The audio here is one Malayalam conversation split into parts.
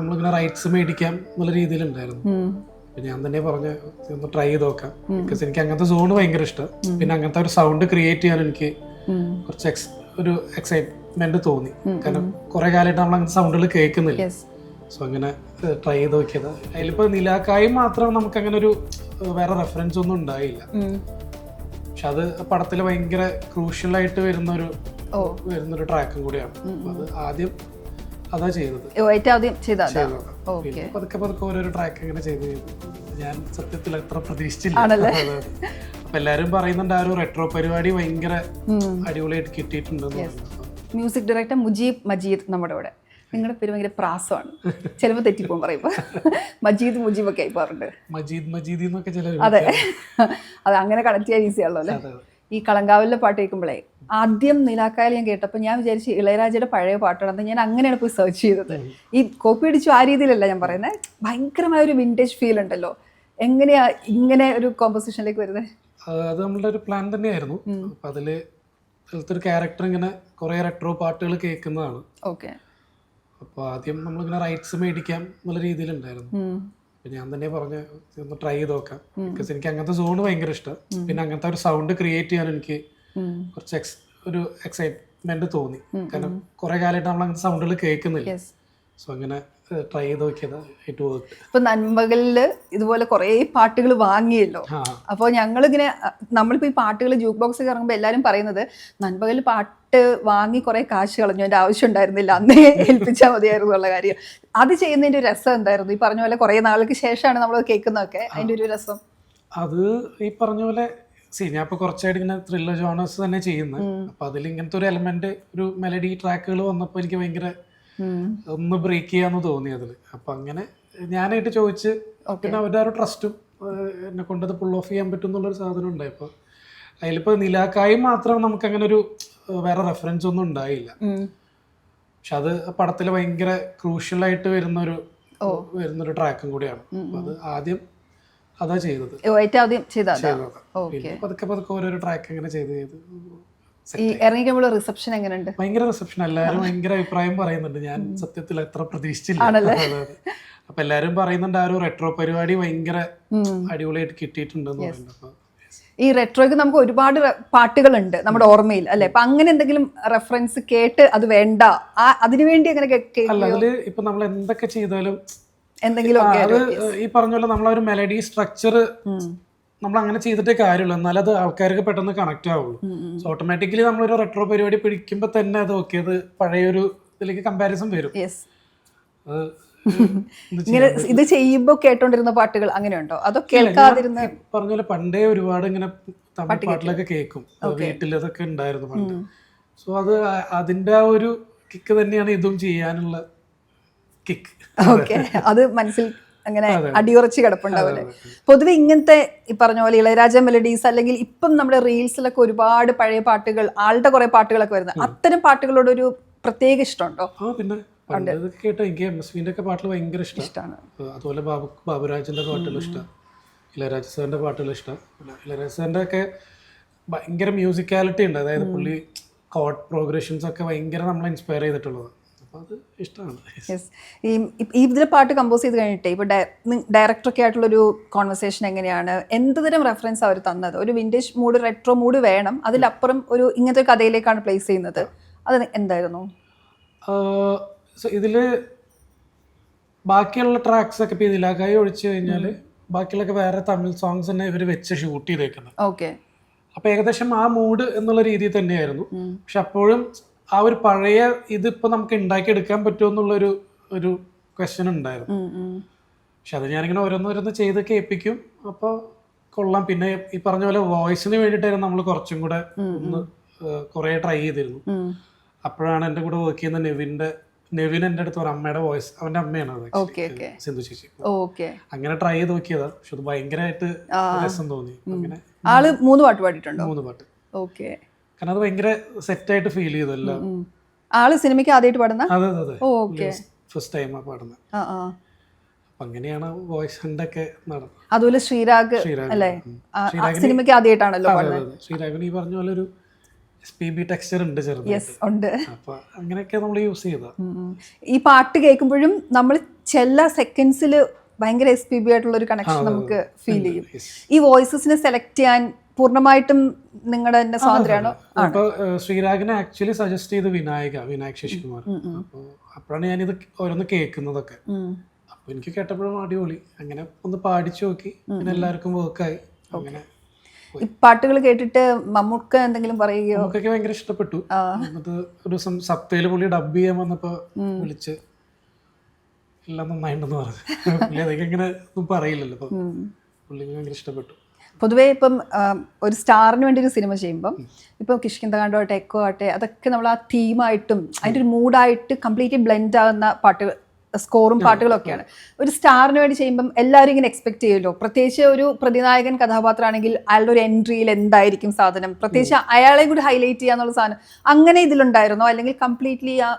നമ്മളിങ്ങനെ റൈറ്റ്സ് മേടിക്കാം എന്നുള്ള രീതിയിലുണ്ടായിരുന്നു. ഞാൻ തന്നെ പറഞ്ഞ ഒന്ന് ട്രൈ ചെയ്ത് നോക്കാം. ബിക്കോസ് എനിക്ക് അങ്ങനത്തെ സോൺ ഭയങ്കര ഇഷ്ടം. പിന്നെ അങ്ങനത്തെ ഒരു സൗണ്ട് ക്രിയേറ്റ് ചെയ്യാൻ എനിക്ക് കുറച്ച് എക്സ് ഒരു എക്സൈറ്റ്മെന്റ് തോന്നി. കാരണം കുറെ കാലമായിട്ട് നമ്മൾ അങ്ങനത്തെ സൗണ്ടുകൾ കേൾക്കുന്നില്ല. സോ അങ്ങനെ ട്രൈ ചെയ്ത് നോക്കിയത്. അതിലിപ്പോ നിലാക്കായി മാത്രം നമുക്ക് അങ്ങനെ ഒരു വേറെ റെഫറൻസ് ഒന്നും ഉണ്ടായില്ല. പക്ഷെ അത് പടത്തിൽ ഭയങ്കര ക്രൂഷ്യൽ ആയിട്ട് വരുന്ന ഒരു ഓ. വരുന്നൊരു ട്രാക്കും കൂടിയാണ്. അത് ആദ്യം അതാ ഏറ്റവും ആദ്യം ചെയ്തത്. പിന്നെ പതുക്കെ പതുക്കെ ഓരോ ട്രാക്ക് ഇങ്ങനെ ചെയ്ത് ഞാൻ സത്യത്തിൽ എത്ര പ്രതീക്ഷിച്ചില്ല. അപ്പൊ എല്ലാരും പറയുന്നുണ്ട് ആ ഒരു റെട്രോ പരിപാടി ഭയങ്കര അടിപൊളിയായിട്ട് കിട്ടിയിട്ടുണ്ടെന്ന് പറയുന്നു. മ്യൂസിക് ഡയറക്ടർ മുജീബ് മജീദ് നമ്മുടെ ഇവിടെ. നിങ്ങളുടെ പേര് ഭയങ്കര പ്രാസമാണ്. ചിലപ്പോൾ തെറ്റിപ്പോകും പറയുമ്പോൾ മജീദ് മുജീബ് ഒക്കെ ആയി പോകാറുണ്ട്. മജീദ് മജീദ് എന്നൊക്കെ ചിലർ അതെ. അത് അങ്ങനെ കണക്ട് ചെയ്യാൻ ഈസി ആണല്ലോ അല്ലേ? ഈ കളങ്കാവലിലെ പാട്ട് കേൾക്കുമ്പോഴേ ആദ്യം നിലാക്കായൽ ഞാൻ കേട്ടപ്പോൾ ഞാൻ വിചാരിച്ച് ഇളയരാജയുടെ പഴയ പാട്ടാണെന്ന് ഞാൻ അങ്ങനെയാണ് പോയി സെർച്ച് ചെയ്തത്. ഈ കോപ്പി അടിച്ചു ആ രീതിയിലല്ല ഞാൻ പറയുന്നത് ഭയങ്കരമായ ഒരു വിന്റേജ് ഫീൽ ഉണ്ടല്ലോ. എങ്ങനെയാ ഇങ്ങനെ ഒരു കോമ്പോസിഷനിലേക്ക് വരുന്നത് അത് നമ്മളുടെ ഒരു പ്ലാൻ തന്നെയായിരുന്നു. അപ്പൊ അതിൽ അതിലത്തെ ഒരു ക്യാരക്ടർ ഇങ്ങനെ കുറെ റെട്രോ പാട്ടുകൾ കേൾക്കുന്നതാണ്. ഓക്കെ അപ്പൊ ആദ്യം നമ്മളിങ്ങനെ റൈറ്റ്സ് മേടിക്കാം എന്നുള്ള രീതിയിലുണ്ടായിരുന്നു. അപ്പൊ ഞാൻ തന്നെ പറഞ്ഞ ഒന്ന് ട്രൈ ചെയ്ത് നോക്കാം. ബിക്കോസ് എനിക്ക് അങ്ങനത്തെ സോൺ ഭയങ്കര ഇഷ്ടം. പിന്നെ അങ്ങനത്തെ ഒരു സൗണ്ട് ക്രിയേറ്റ് ചെയ്യാൻ എനിക്ക് കുറച്ച് എക്സ് ഒരു എക്സൈറ്റ്മെന്റ് തോന്നി. കാരണം കുറെ കാലമായിട്ട് നമ്മൾ അങ്ങനത്തെ സൗണ്ടുകൾ കേൾക്കുന്നില്ല. സോ അങ്ങനെ ട്രൈ ചെയ്ത് നോക്കിയത്. ഇറ്റ് വർക്ക് ഇപ്പൊ നന്മകളിൽ ഇതുപോലെ കുറേ പാട്ടുകൾ വാങ്ങിയല്ലോ. അപ്പൊ അപ്പോൾ ഞങ്ങളിങ്ങനെ നമ്മളിപ്പോ നമ്മളിപ്പോൾ ഈ പാട്ടുകൾ ജൂക്ക് ബോക്സ് ഇറങ്ങുമ്പോൾ എല്ലാവരും പറയുന്നത് നന്മകളിൽ പാട്ട് വാങ്ങി കുറേ കാശ് കളഞ്ഞു എന്റെ ആവശ്യം ഉണ്ടായിരുന്നില്ല അന്നേ ഏൽപ്പിച്ചാൽ മതിയായിരുന്നു ഉള്ള കാര്യം. അത് ചെയ്യുന്നതിന്റെ ഒരു രസം എന്തായിരുന്നു? ഈ പറഞ്ഞ പോലെ കുറേ നാളുകൾക്ക് ശേഷമാണ് നമ്മൾ കേൾക്കുന്നതൊക്കെ. അതിന്റെ ഒരു രസം. അത് ഈ പറഞ്ഞ പോലെ സി ഞാൻ ഇപ്പൊ കുറച്ചായിട്ട് ഇങ്ങനെ ത്രില്ലർ ജോണേഴ്സ് തന്നെ ചെയ്യുന്നത്. അപ്പൊ അതിൽ ഇങ്ങനത്തെ ഒരു എലമെന്റ് ഒരു മെലഡി ട്രാക്കുകൾ വന്നപ്പോൾ എനിക്ക് ഭയങ്കര ഒന്ന് ബ്രേക്ക് ചെയ്യാന്ന് തോന്നി അതിൽ അപ്പൊ അങ്ങനെ ഞാനായിട്ട് ചോദിച്ച് പിന്നെ അവരുടെ ആ ഒരു ട്രസ്റ്റും എന്നെ കൊണ്ടത് പുൾ ഓഫ് ചെയ്യാൻ പറ്റും എന്നുള്ളൊരു സാധനം ഉണ്ടായി. അപ്പൊ അതിലിപ്പോ നിലാക്കായി മാത്രം നമുക്ക് അങ്ങനെ ഒരു വേറെ റെഫറൻസ് ഒന്നും ഉണ്ടായില്ല. പക്ഷെ അത് പടത്തിൽ ഭയങ്കര ക്രൂഷ്യൽ ആയിട്ട് വരുന്നൊരു വരുന്നൊരു ട്രാക്കും കൂടിയാണ്. അത് ആദ്യം അതാ ചെയ്തത്. ഏറ്റവും ആദ്യം ചെയ്തത്. പതുക്കെ പതുക്കെ ഓരോരോ ട്രാക്ക് അങ്ങനെ ചെയ്ത് ചെയ്ത് ഈ ഇറങ്ങിക്കുമ്പോൾ റിസപ്ഷൻ എങ്ങനെയുണ്ട് ഭയങ്കര റിസപ്ഷൻ എല്ലാവരും ഭയങ്കര അഭിപ്രായം പറയുന്നുണ്ട്. ഞാൻ സത്യത്തിൽ അത്ര പ്രതീക്ഷിച്ചില്ല. അപ്പൊ എല്ലാരും പറയുന്നുണ്ട് ആ ഒരു റെട്രോ പരിപാടി ഭയങ്കര അടിപൊളിയായിട്ട് കിട്ടിയിട്ടുണ്ടെന്ന് പറയുന്നുണ്ട്. ഈ റെട്രോയ്ക്ക് നമുക്ക് ഒരുപാട് പാട്ടുകളുണ്ട് നമ്മുടെ ഓർമ്മയിൽ അല്ലെ? അപ്പൊ അങ്ങനെ എന്തെങ്കിലും റെഫറൻസ് കേട്ട് അത് വേണ്ട. ആ അതിനുവേണ്ടി അങ്ങനെ അല്ല അതിൽ ഇപ്പൊ നമ്മൾ എന്തൊക്കെ ചെയ്താലും എന്തെങ്കിലും ഈ പറഞ്ഞ പോലെ നമ്മളൊരു മെലഡി സ്ട്രക്ചർ നമ്മൾ അങ്ങനെ ചെയ്തിട്ടേ കാര്യമുള്ളൂ. എന്നാലും അത് ആൾക്കാർക്ക് പെട്ടെന്ന് കണക്ട് ആവുള്ളൂ. സോ ഓട്ടോമാറ്റിക്കലി നമ്മളൊരു റെട്രോ പരിപാടി പിടിക്കുമ്പോൾ തന്നെ അത് ഓക്കെ അത് പഴയൊരു ഇതിലേക്ക് കമ്പാരിസൺ വരും. ഇങ്ങനെ ഇത് ചെയ്യുമ്പോ കേട്ടോണ്ടിരുന്ന പാട്ടുകൾ അങ്ങനെയുണ്ടോ അതോ കേൾക്കാതിരുന്ന പറഞ്ഞ പോലെ പണ്ടേ ഒരുപാട് ഇങ്ങനെ തമിഴ് പാട്ടിലൊക്കെ കേൾക്കും. വീട്ടിൽ അതൊക്കെ ഉണ്ടായിരുന്നു പണ്ട്. സോ അത് അതിന്റെ ആ ഒരു കിക്ക് തന്നെയാണ് ഇതും ചെയ്യാനുള്ള കിക്ക് ഓക്കെ അത് മനസ്സിൽ അങ്ങനെ അടിയുറച്ച് കിടപ്പുണ്ടാവില്ലേ പൊതുവെ ഇങ്ങനത്തെ ഈ പറഞ്ഞ പോലെ ഇളയരാജ മെലഡീസ് അല്ലെങ്കിൽ ഇപ്പം നമ്മുടെ റീൽസിലൊക്കെ ഒരുപാട് പഴയ പാട്ടുകൾ ആളുടെ കുറെ പാട്ടുകളൊക്കെ വരുന്നത്. അത്തരം പാട്ടുകളോട് ഒരു പ്രത്യേക ഇഷ്ടമുണ്ടോ? പിന്നെ കേട്ടോ എനിക്ക് എം എസ് വിന്റെ ഒക്കെ പാട്ടുകൾ ഭയങ്കര ഇഷ്ടമാണ്. അതുപോലെ ബാബു ബാബുരാജിന്റെ പാട്ടുകൾ ഇഷ്ടം. ഇളയരാജ സാറിന്റെ പാട്ടുകൾ ഇഷ്ടം. ഇളയരാജ സാറിന്റെ ഒക്കെ ഭയങ്കര മ്യൂസിക്കാലിറ്റി ഉണ്ട്. അതായത് പുള്ളി കോഡ് പ്രോഗ്രഷൻസ് ഒക്കെ ഭയങ്കര നമ്മളെ ഇൻസ്പയർ ചെയ്തിട്ടുള്ളത് അത് ഇഷ്ടമാണ്. ഈ ഇതിലെ പാട്ട് കമ്പോസ് ചെയ്ത് കഴിഞ്ഞിട്ട് ഇപ്പോൾ ഡയറക്ടറൊക്കെ ആയിട്ടുള്ളൊരു കോൺവെർസേഷൻ എങ്ങനെയാണ്? എന്ത് തരം റെഫറൻസ് അവർ തന്നത്? ഒരു വിന്റേജ് മൂഡ് റെട്രോ മൂഡ് വേണം. അതിലപ്പുറം ഒരു ഇങ്ങനത്തെ ഒരു കഥയിലേക്കാണ് പ്ലേസ് ചെയ്യുന്നത്. അത് എന്തായിരുന്നു? ഇതിൽ ബാക്കിയുള്ള ട്രാക്സ് ഒക്കെ ഇപ്പൊ ഇതിലാക്കായി ഒഴിച്ചു കഴിഞ്ഞാൽ ബാക്കിയുള്ളൊക്കെ വേറെ തമിഴ് സോങ്സ് തന്നെ ഇവർ വെച്ച് ഷൂട്ട് ചെയ്തേക്കുന്നത്. ഓക്കെ അപ്പൊ ഏകദേശം ആ മൂഡ് എന്നുള്ള രീതിയിൽ തന്നെയായിരുന്നു. പക്ഷെ അപ്പോഴും ആ ഒരു പഴയ ഇതിപ്പോ നമുക്ക് ഉണ്ടാക്കിയെടുക്കാൻ പറ്റുമോ എന്നുള്ളൊരു ഒരു ക്വസ്റ്റ്യൻ ഉണ്ടായിരുന്നു. പക്ഷെ അത് ഞാനിങ്ങനെ ഓരോന്നോരോന്ന് ചെയ്ത് കേൾപ്പിക്കും. അപ്പോൾ കൊള്ളാം. പിന്നെ ഈ പറഞ്ഞ പോലെ വോയിസിന് വേണ്ടിയിട്ടായിരുന്നു നമ്മൾ കുറച്ചും കൂടെ ഒന്ന് കുറേ ട്രൈ ചെയ്തിരുന്നു. അപ്പോഴാണ് എന്റെ കൂടെ വർക്ക് ചെയ്യുന്ന നെവിന്റെ നെവിൻ എന്റെ അടുത്ത് ഒരു അമ്മയുടെ വോയിസ് അവന്റെ അമ്മയാണ് അത് സിന്ധു ചേച്ചി. അങ്ങനെ ട്രൈ ചെയ്ത് നോക്കിയതാ. പക്ഷെ അത് ഭയങ്കരമായിട്ട് രസം തോന്നി. അങ്ങനെ ആൾ മൂന്ന് പാട്ട് പാടിയിട്ടുണ്ടോ? മൂന്ന് പാട്ട്. ഓക്കെ. കാരണം അത് ഭയങ്കര സെറ്റായിട്ട് ഫീൽ ചെയ്തു എല്ലാം. ആൾ സിനിമയ്ക്ക് ആദ്യമായിട്ട് പാടുന്ന? അതെ അതെ ഓക്കെ. ഫസ്റ്റ് ടൈം പാടുന്നത് അങ്ങനെയാണ് വോയിസ് ഹണ്ടൊക്കെ നടന്നത്. അതുപോലെ ശ്രീരാഗ് അല്ലേ? സിനിമയ്ക്ക് ആദ്യമായിട്ടാണല്ലോ ശ്രീരാഗിന് ഈ പറഞ്ഞ പോലെ ഒരു ടെക്സ്ചർ ഉണ്ട് യെസ് ഉണ്ട്. അപ്പൊ അങ്ങനെയൊക്കെ നമ്മൾ യൂസ് ചെയ്ത. ഈ പാട്ട് കേൾക്കുമ്പോഴും നമ്മൾ ചില സെക്കൻഡ്സിൽ ഭയങ്കര എസ് പി ബി ആയിട്ടുള്ള ഒരു കണക്ഷൻ നമുക്ക് ഫീൽ ചെയ്യും. ഈ വോയിസസിനെ സെലക്ട് ചെയ്യാൻ പൂർണമായിട്ടും നിങ്ങളുടെ തന്നെ സ്വാതന്ത്ര്യമാണോ. അപ്പൊ ശ്രീരാഗിനെ ആക്ച്വലി സജസ്റ്റ് ചെയ്ത് വിനായക വിനായക് ശശികുമാർ. അപ്പോൾ അപ്പോഴാണ് ഞാനിത് ഓരോന്ന് കേൾക്കുന്നതൊക്കെ. അപ്പൊ എനിക്ക് കേട്ടപ്പോഴും അടിപൊളി. അങ്ങനെ ഒന്ന് പാടിച്ചു നോക്കി. പിന്നെ എല്ലാവർക്കും വർക്കായി അങ്ങനെ ഈ പാട്ടുകൾ കേട്ടിട്ട് മമ്മൂക്ക എന്തെങ്കിലും പറയുകയോ? നമുക്കൊക്കെ ഭയങ്കര ഇഷ്ടപ്പെട്ടു. എന്നിട്ട് ഒരു ദിവസം സപ്തയിൽ പുള്ളി ഡബ് ചെയ്യാൻ വന്നപ്പോ വിളിച്ച് എല്ലാം നന്നായിട്ടുണ്ടെന്ന് പറഞ്ഞു. പുള്ളി അതൊക്കെ ഇങ്ങനെ ഒന്നും പറയില്ലല്ലോ. അപ്പൊ പുള്ളിക്ക് ഭയങ്കര ഇഷ്ടപ്പെട്ടു. പൊതുവേ ഇപ്പം ഒരു സ്റ്റാറിന് വേണ്ടി ഒരു സിനിമ ചെയ്യുമ്പം ഇപ്പം കിഷ്കിന്ത ആട്ടെ എക്കോ ആട്ടെ അതൊക്കെ നമ്മൾ ആ തീമായിട്ടും അതിന്റെ ഒരു മൂഡായിട്ട് കംപ്ലീറ്റ്ലി ബ്ലെൻഡ് ആകുന്ന പാട്ടുകൾ സ്കോറും പാട്ടുകളൊക്കെയാണ്. ഒരു സ്റ്റാറിന് വേണ്ടി ചെയ്യുമ്പം എല്ലാവരും ഇങ്ങനെ എക്സ്പെക്ട് ചെയ്യുമല്ലോ. പ്രത്യേകിച്ച് ഒരു പ്രതിനായകൻ കഥാപാത്രമാണെങ്കിൽ അയാളുടെ ഒരു എൻട്രിയിൽ എന്തായിരിക്കും സാധനം? പ്രത്യേകിച്ച് അയാളെ കൂടി ഹൈലൈറ്റ് ചെയ്യാന്നുള്ള സാധനം. അങ്ങനെ ഇതിലുണ്ടായിരുന്നോ? അല്ലെങ്കിൽ കംപ്ലീറ്റ്ലി ആ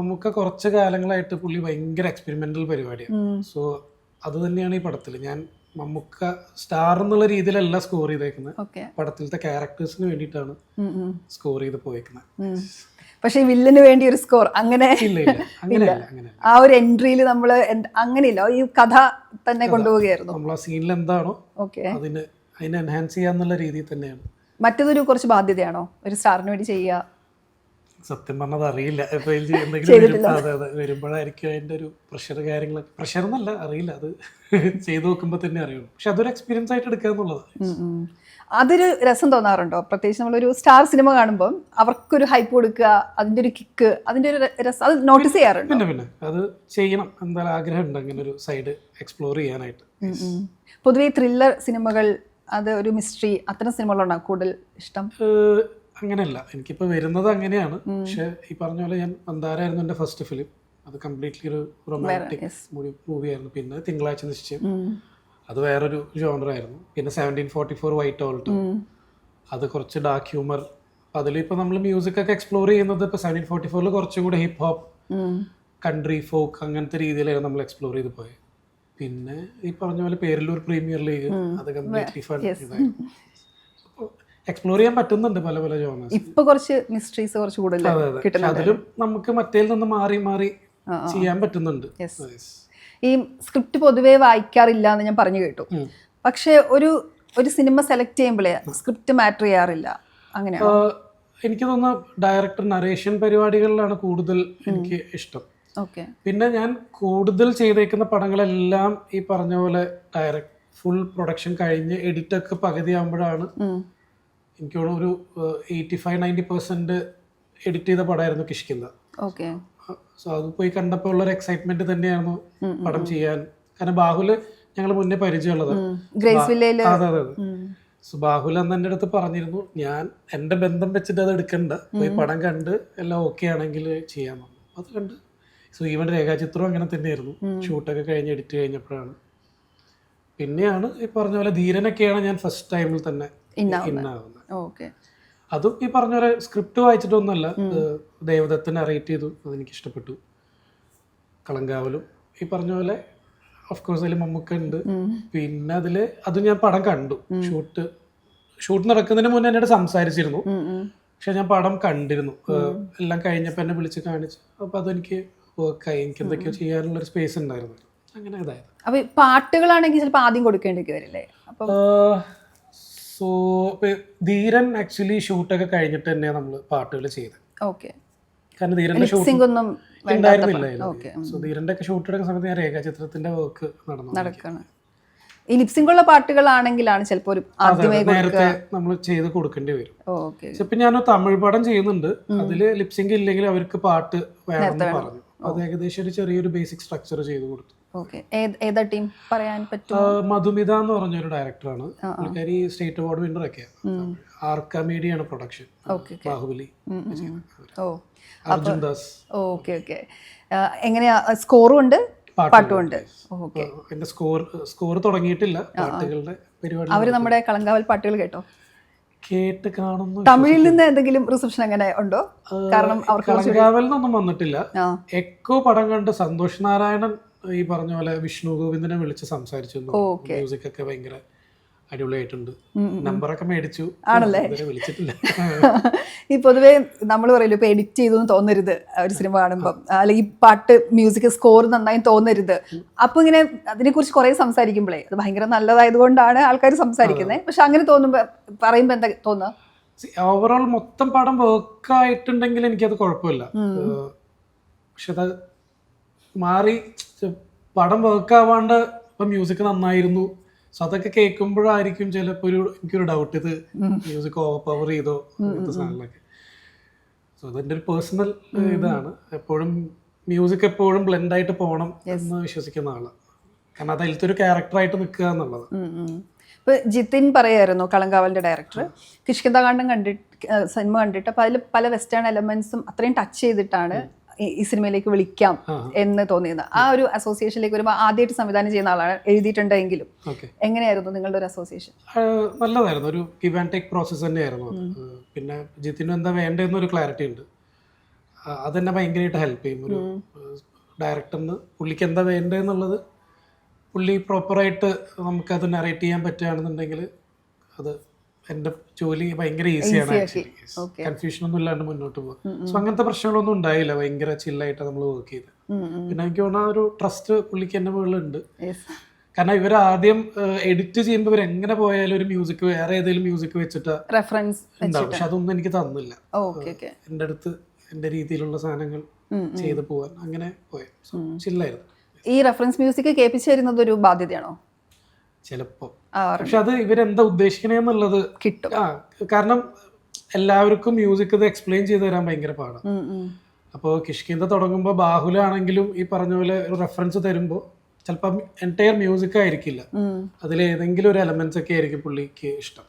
നമുക്ക് കുറച്ച് കാലങ്ങളായിട്ട് പുള്ളി ഭയങ്കര എക്സ്പെരിമെന്റൽ പരിപാടിയാണ്. സോ അത് തന്നെയാണ് ഈ പടത്തിൽ ഞാൻ മമ്മൂക്ക സ്റ്റാർ എന്നുള്ള രീതിയിലല്ല സ്കോർ ചെയ്തേക്കുന്നത് പടത്തിലത്തെ ക്യാരക്ടേഴ്സിന് വേണ്ടിയിട്ടാണ് സ്കോർ ചെയ്ത് പോയേക്കുന്നത് പക്ഷേ ഈ വില്ലിന് വേണ്ടി ഒരു സ്കോർ അങ്ങനെ ആ ഒരു എൻട്രിയിൽ നമ്മൾ അങ്ങനെയില്ല. ഈ കഥ തന്നെ കൊണ്ടുപോവുകയായിരുന്നു. നമ്മൾ ആ സീനിൽ എന്താണോ അതിന് അതിനെ എൻഹാൻസ് ചെയ്യാന്നുള്ള രീതിയിൽ തന്നെയാണ്. മറ്റതൊരു കുറച്ച് ബാധ്യതയാണോ? ഒരു സ്റ്റാറിന് വേണ്ടി ചെയ്യുക. സത്യം പറഞ്ഞത് അറിയില്ല. ഇതിൽ എന്തെങ്കിലും വരും- അതെ അതെ വരുമ്പോഴായിരിക്കും അതിന്റെ ഒരു പ്രഷർ കാര്യങ്ങളൊക്കെ പ്രഷർ എന്നല്ല അറിയില്ല. അത് ചെയ്തു നോക്കുമ്പോ തന്നെ അറിയുള്ളൂ. പക്ഷെ അതൊരു എക്സ്പീരിയൻസ് ആയിട്ട് എടുക്കുക എന്നുള്ളത്. അതൊരു രസം തോന്നാറുണ്ടോ? പ്രത്യേകിച്ച് നമ്മളൊരു സ്റ്റാർ സിനിമ കാണുമ്പോൾ അവർക്കൊരു ഹൈപ്പ് കൊടുക്കുക അതിന്റെ ഒരു കിക്ക് അതിന്റെ ഒരു രസം അത് നോട്ടീസ് ചെയ്യാറുണ്ട്? പിന്നെ പിന്നെ. അത് ചെയ്യണം. എന്തായാലും ആഗ്രഹമുണ്ട് അങ്ങനെ ഒരു സൈഡ് എക്സ്പ്ലോർ ചെയ്യാനായിട്ട്. പൊതുവേ ത്രില്ലർ സിനിമകൾ അത് ഒരു മിസ്റ്ററി അത്തരം സിനിമകളാണോ കൂടുതൽ ഇഷ്ടം? അങ്ങനെയല്ല. എനിക്കിപ്പോൾ വരുന്നത് അങ്ങനെയാണ്. പക്ഷെ ഈ പറഞ്ഞ പോലെ ഞാൻ മന്ദാരായിരുന്നു എന്റെ ഫസ്റ്റ് ഫിലിം. അത് കംപ്ലീറ്റ്ലി ഒരു റൊമാന്റിക് yes. മൂവി ആയിരുന്നു. പിന്നെ തിങ്കളാഴ്ച നിശ്ചയം. അത് വേറൊരു ജോണർ ആയിരുന്നു. പിന്നെ seventeen forty four white alto അത് കുറച്ച് ഡാർക്ക് ഹ്യൂമർ അതിലിപ്പോൾ നമ്മൾ മ്യൂസിക് ഒക്കെ എക്സ്പ്ലോർ ചെയ്യുന്നത് ഇപ്പോൾ സെവന്റീൻ ഫോർട്ടി ഫോറിൽ കുറച്ചും കൂടെ ഹിപ്പ് ഹോപ്പ് കൺട്രി ഫോക്ക് അങ്ങനത്തെ രീതിയിലായിരുന്നു നമ്മൾ എക്സ്പ്ലോർ ചെയ്ത് പോയത് പിന്നെ ഈ പറഞ്ഞ പോലെ പേരിലൂർ പ്രീമിയർ ലീഗ് അത് കംപ്ലീറ്റ്ലി ഫണ്ട് ഇതായിരുന്നു. എക്സ്പ്ലോർ ചെയ്യാൻ പറ്റുന്നുണ്ട് പല പല ജോണേഴ്സ് ഇപ്പൊ കുറച്ച് മിസ്റ്ററീസ് കുറച്ച് കൂടുതൽ അതെ അതെ. അതിലും നമുക്ക് മറ്റേൽ നിന്ന് മാറി മാറി ചെയ്യാൻ പറ്റുന്നുണ്ട്. ഈ സ്ക്രിപ്റ്റ് പൊതുവേ വായിക്കാറില്ല എന്ന് ഞാൻ പറഞ്ഞു കേട്ടു. പക്ഷേ ഒരു ഒരു സിനിമ സെലക്ട് ചെയ്യുമ്പോഴേ സ്ക്രിപ്റ്റ് മാറ്റർ ചെയ്യാറില്ല. അങ്ങനെ എനിക്ക് തോന്നുന്നു ഡയറക്ടർ നറേഷൻ പരിപാടികളിലാണ് കൂടുതൽ എനിക്ക് ഇഷ്ടം. ഓക്കെ പിന്നെ ഞാൻ കൂടുതൽ ചെയ്തേക്കുന്ന പടങ്ങളെല്ലാം ഈ പറഞ്ഞ പോലെ ഡയറക്ട് ഫുൾ പ്രൊഡക്ഷൻ കഴിഞ്ഞ് എഡിറ്റൊക്കെ പകുതിയാകുമ്പോഴാണ് എനിക്ക് ഒരു eighty five ninety percent edit ചെയ്ത പടമായിരുന്നു കിഷ്കിന്ത ഓക്കെ. സോ അത് പോയി കണ്ടപ്പോൾ ഉള്ളൊരു എക്സൈറ്റ്മെന്റ് തന്നെയായിരുന്നു പടം ചെയ്യാൻ. കാരണം ബാഹുൽ ഞങ്ങൾ മുന്നേ പരിചയമുള്ളത്. അതെ അതെ സോ ബാഹുൽ അന്ന് എന്റെ അടുത്ത് പറഞ്ഞിരുന്നു ഞാൻ എന്റെ ബന്ധം വെച്ചിട്ട് അത് എടുക്കണ്ട. പോയി പടം കണ്ട് എല്ലാം ഓക്കെ ആണെങ്കിൽ ചെയ്യാൻ വന്നു അത് കണ്ട്. സോ ഈവൻ രേഖാചിത്രം അങ്ങനെ തന്നെയായിരുന്നു. ഷൂട്ടൊക്കെ കഴിഞ്ഞ് എഡിറ്റ് കഴിഞ്ഞപ്പോഴാണ്. പിന്നെയാണ് ഈ പറഞ്ഞ പോലെ ധീരനൊക്കെയാണ് ഞാൻ ഫസ്റ്റ് ടൈമിൽ തന്നെ ഓക്കെ. അതും ഈ പറഞ്ഞ പോലെ സ്ക്രിപ്റ്റ് വായിച്ചിട്ടൊന്നുമല്ല. ദേവദത്തിനെ അറിയിറ്റ് ചെയ്തു. അതെനിക്ക് ഇഷ്ടപ്പെട്ടു കളങ്കാവലും. ഈ പറഞ്ഞ പോലെ ഓഫ്കോഴ്സ് അതിൽ മമ്മൂക്ക ഉണ്ട് പിന്നെ അതിൽ അത് ഞാൻ പടം കണ്ടു. ഷൂട്ട്. ഷൂട്ട് നടക്കുന്നതിന് മുന്നേ എന്നോട് സംസാരിച്ചിരുന്നു. പക്ഷെ ഞാൻ പടം കണ്ടിരുന്നു. എല്ലാം കഴിഞ്ഞപ്പോൾ എന്നെ വിളിച്ച് കാണിച്ചു അപ്പോൾ അതെനിക്ക് വർക്കായി എനിക്ക് എന്തൊക്കെയോ ചെയ്യാനുള്ള ഒരു സ്പേസ് ഉണ്ടായിരുന്നു. അങ്ങനെ ഇതായത് അപ്പൊ പാട്ടുകളാണെങ്കിൽ ചിലപ്പോൾ ആദ്യം കൊടുക്കേണ്ടി വരില്ലേ? സോ ധീരൻ ആക്ച്വലി ഷൂട്ടൊക്കെ കഴിഞ്ഞിട്ട് തന്നെ നമ്മൾ പാട്ടുകൾ ചെയ്തത്. ഓക്കെ കാരണം ധീരന്റെ ഷൂട്ടിംഗ് ഒന്നും ഉണ്ടായിരുന്നില്ല സോ ധീരന്റെ ഒക്കെ ഷൂട്ട് എടുക്കുന്ന സമയത്ത് ഞാൻ രേഖാചിത്രത്തിന്റെ വർക്ക് നടന്നു നടക്കണം. ഈ ലിപ്സിംഗ് പാട്ടുകളാണെങ്കിലാണ് ചിലപ്പോൾ ഒരു ആദ്യമേ നേരത്തെ നമ്മൾ ചെയ്ത് കൊടുക്കേണ്ടി വരും. ഇപ്പൊ ഞാൻ തമിഴ് പടം ചെയ്യുന്നുണ്ട്. അതിൽ ലിപ്സിംഗ് ഇല്ലെങ്കിൽ അവർക്ക് പാട്ട് വേണമെന്ന് പറഞ്ഞു. അത് ഏകദേശം ഒരു ചെറിയൊരു ബേസിക് സ്ട്രക്ചർ ചെയ്ത് കൊടുത്തു. ഓക്കെ. ഏതാ ടീം പറയാൻ പറ്റും മധുമിത എന്ന് പറഞ്ഞ ഒരു ഡയറക്ടറാണ് പുള്ളിക്കാരി സ്റ്റേറ്റ് അവാർഡ് വിന്നർ ഒക്കെ ആണ് production. Baahubali Arjun Das. Okay okay. എങ്ങനെയാ? സ്കോറും ഉണ്ട് പാട്ടും ഉണ്ട് എന്റെ സ്കോർ സ്കോർ തുടങ്ങിയിട്ടില്ല പാട്ടുകളുടെ പരിപാടി അവർ നമ്മുടെ കളങ്കാവൽ പാട്ടുകൾ കേട്ടോ? കേട്ട് കാണുന്നു. തമിഴിൽ നിന്ന് എന്തെങ്കിലും റിസപ്ഷൻ അങ്ങനെ ഉണ്ടോ? കാരണം അവർക്ക് കളങ്കാവൽ നിന്നൊന്നും വന്നിട്ടില്ല. എക്കോ പടം കണ്ട് സന്തോഷ് നാരായണൻ ഈ പറഞ്ഞ പോലെ വിഷ്ണു ഗോവിന്ദനെ വിളിച്ച് സംസാരിച്ചു മ്യൂസിക് ഒക്കെ ഭയങ്കര അടിപൊളിയായിട്ടുണ്ട്. നമ്പറൊക്കെ മേടിച്ചു. ആണല്ലേ? വിളിച്ചിട്ടില്ല. ഈ പൊതുവേ നമ്മൾ പറയല്ലോ ഇപ്പൊ എഡിറ്റ് ചെയ്തു എന്ന് തോന്നരുത് ഒരു സിനിമ കാണുമ്പോൾ അല്ലെങ്കിൽ പാട്ട് മ്യൂസിക് സ്കോർ നന്നായി തോന്നരുത്. അപ്പൊ ഇങ്ങനെ അതിനെ കുറിച്ച് കുറെ സംസാരിക്കുമ്പോഴേ അത് ഭയങ്കര നല്ലതായതുകൊണ്ടാണ് ആൾക്കാർ സംസാരിക്കുന്നത് പക്ഷെ അങ്ങനെ തോന്നുമ്പോ പറയുമ്പോ എന്താ തോന്നുക ഓവറോൾ മൊത്തം പടം വർക്ക് ആയിട്ടുണ്ടെങ്കിൽ എനിക്കത് കുഴപ്പമില്ല. പക്ഷെ അത് മാറി പടം വർക്ക് ആവാണ്ട് ഇപ്പൊ മ്യൂസിക് നന്നായിരുന്നു. സോ അതൊക്കെ കേൾക്കുമ്പോഴായിരിക്കും ചിലപ്പോ ഒരു എനിക്കൊരു ഡൗട്ട് ഇത് മ്യൂസിക് ഓവർ പവർ ചെയ്തോ അങ്ങനത്തെ സാധനങ്ങളൊക്കെ. സോ അതെന്റെ ഒരു പേഴ്സണൽ ഇതാണ്. എപ്പോഴും മ്യൂസിക് എപ്പോഴും ബ്ലെൻഡ് ആയിട്ട് പോകണം എന്ന് വിശ്വസിക്കുന്ന ആളാണ് കാരണം അത് അതിലത്തെ ഒരു ക്യാരക്ടറായിട്ട് നിൽക്കുക എന്നുള്ളത്. ഇപ്പൊ ജിതിൻ പറയായിരുന്നു കളങ്കാവലിന്റെ ഡയറക്ടർ കിഷ്കിന്താകാന്ഡം കണ്ടിട്ട് സിനിമ കണ്ടിട്ട് അപ്പൊ അതിൽ പല വെസ്റ്റേൺ എലമെന്റ്സും അത്രയും ടച്ച് ചെയ്തിട്ടാണ് ഈ- സിനിമയിലേക്ക് വിളിക്കാം എന്ന് തോന്നിയത്. ആ ഒരു അസോസിയേഷനിലേക്ക് വരുമ്പോൾ ആദ്യമായിട്ട് സംവിധാനം ചെയ്യുന്ന ആളാണ് എഴുതിയിട്ടുണ്ടെങ്കിലും. എങ്ങനെയായിരുന്നു നിങ്ങളുടെ ഒരു അസോസിയേഷൻ നല്ലതായിരുന്നു. ഒരു ഗിവ് ആൻഡ് ടേക്ക് പ്രോസസ്സ് തന്നെയായിരുന്നു. പിന്നെ ജിത്തിനും എന്താ വേണ്ടതെന്നൊരു ക്ലാരിറ്റി ഉണ്ട്. അത് അതെന്നെ ഭയങ്കരമായിട്ട് ഹെൽപ്പ് ചെയ്യും. ഒരു ഡയറക്ടറിന് പുള്ളിക്ക് എന്താ വേണ്ടതെന്നുള്ളത് പുള്ളി പ്രോപ്പറായിട്ട് നമുക്കത് നറേറ്റ് ചെയ്യാൻ പറ്റുകയാണെന്നുണ്ടെങ്കിൽ അത് എന്റെ ജോലി ഭയങ്കര ഈസിയാണ് ആക്ച്വലി കൺഫ്യൂഷൻ ഒന്നും ഇല്ലാണ്ട് മുന്നോട്ട് പോകും സോ അങ്ങനത്തെ പ്രശ്നങ്ങളൊന്നും ഉണ്ടായില്ല. ഭയങ്കര ചില്ലായിട്ട് നമ്മൾ വർക്ക് ചെയ്ത്. പിന്നെ എനിക്ക് തോന്നുന്ന ഒരു ട്രസ്റ്റ് പുള്ളിക്ക് എന്റെ മുകളിലുണ്ട്. കാരണം ഇവർ ആദ്യം എഡിറ്റ് ചെയ്യുമ്പോൾ ഇവർ എങ്ങനെ പോയാലും ഒരു മ്യൂസിക് വേറെ ഏതെങ്കിലും മ്യൂസിക് വെച്ചിട്ട് റെഫറൻസ് ഉണ്ടാവും പക്ഷെ അതൊന്നും എനിക്ക് തന്നില്ല. എന്റെ ഓക്കെ എന്റെ അടുത്ത് എന്റെ രീതിയിലുള്ള സാധനങ്ങൾ ചെയ്ത് പോവാൻ. അങ്ങനെ പോയ. ചില്ലായിരുന്നു ഈ റെഫറൻസ് മ്യൂസിക് കേൾപ്പിച്ചു തരുന്നത് ഒരു ബാധ്യതയാണോ? ചിലപ്പോ. പക്ഷെ അത് ഇവരെന്താ ഉദ്ദേശിക്കണേന്നുള്ളത് കിട്ടും. കാരണം എല്ലാവർക്കും മ്യൂസിക് ഇത് എക്സ്പ്ലെയിൻ ചെയ്തു തരാൻ ഭയങ്കര പാടാണ്. അപ്പോൾ കിഷ്കിന്ത തുടങ്ങുമ്പോൾ ബാഹുലാണെങ്കിലും ഈ പറഞ്ഞ പോലെ ഒരു റെഫറൻസ് തരുമ്പോൾ ചിലപ്പോൾ എന്റയർ മ്യൂസിക് ആയിരിക്കില്ല. അതിൽ ഏതെങ്കിലും ഒരു എലമെന്റ്സ് ഒക്കെ ആയിരിക്കും പുള്ളിക്ക് ഇഷ്ടം.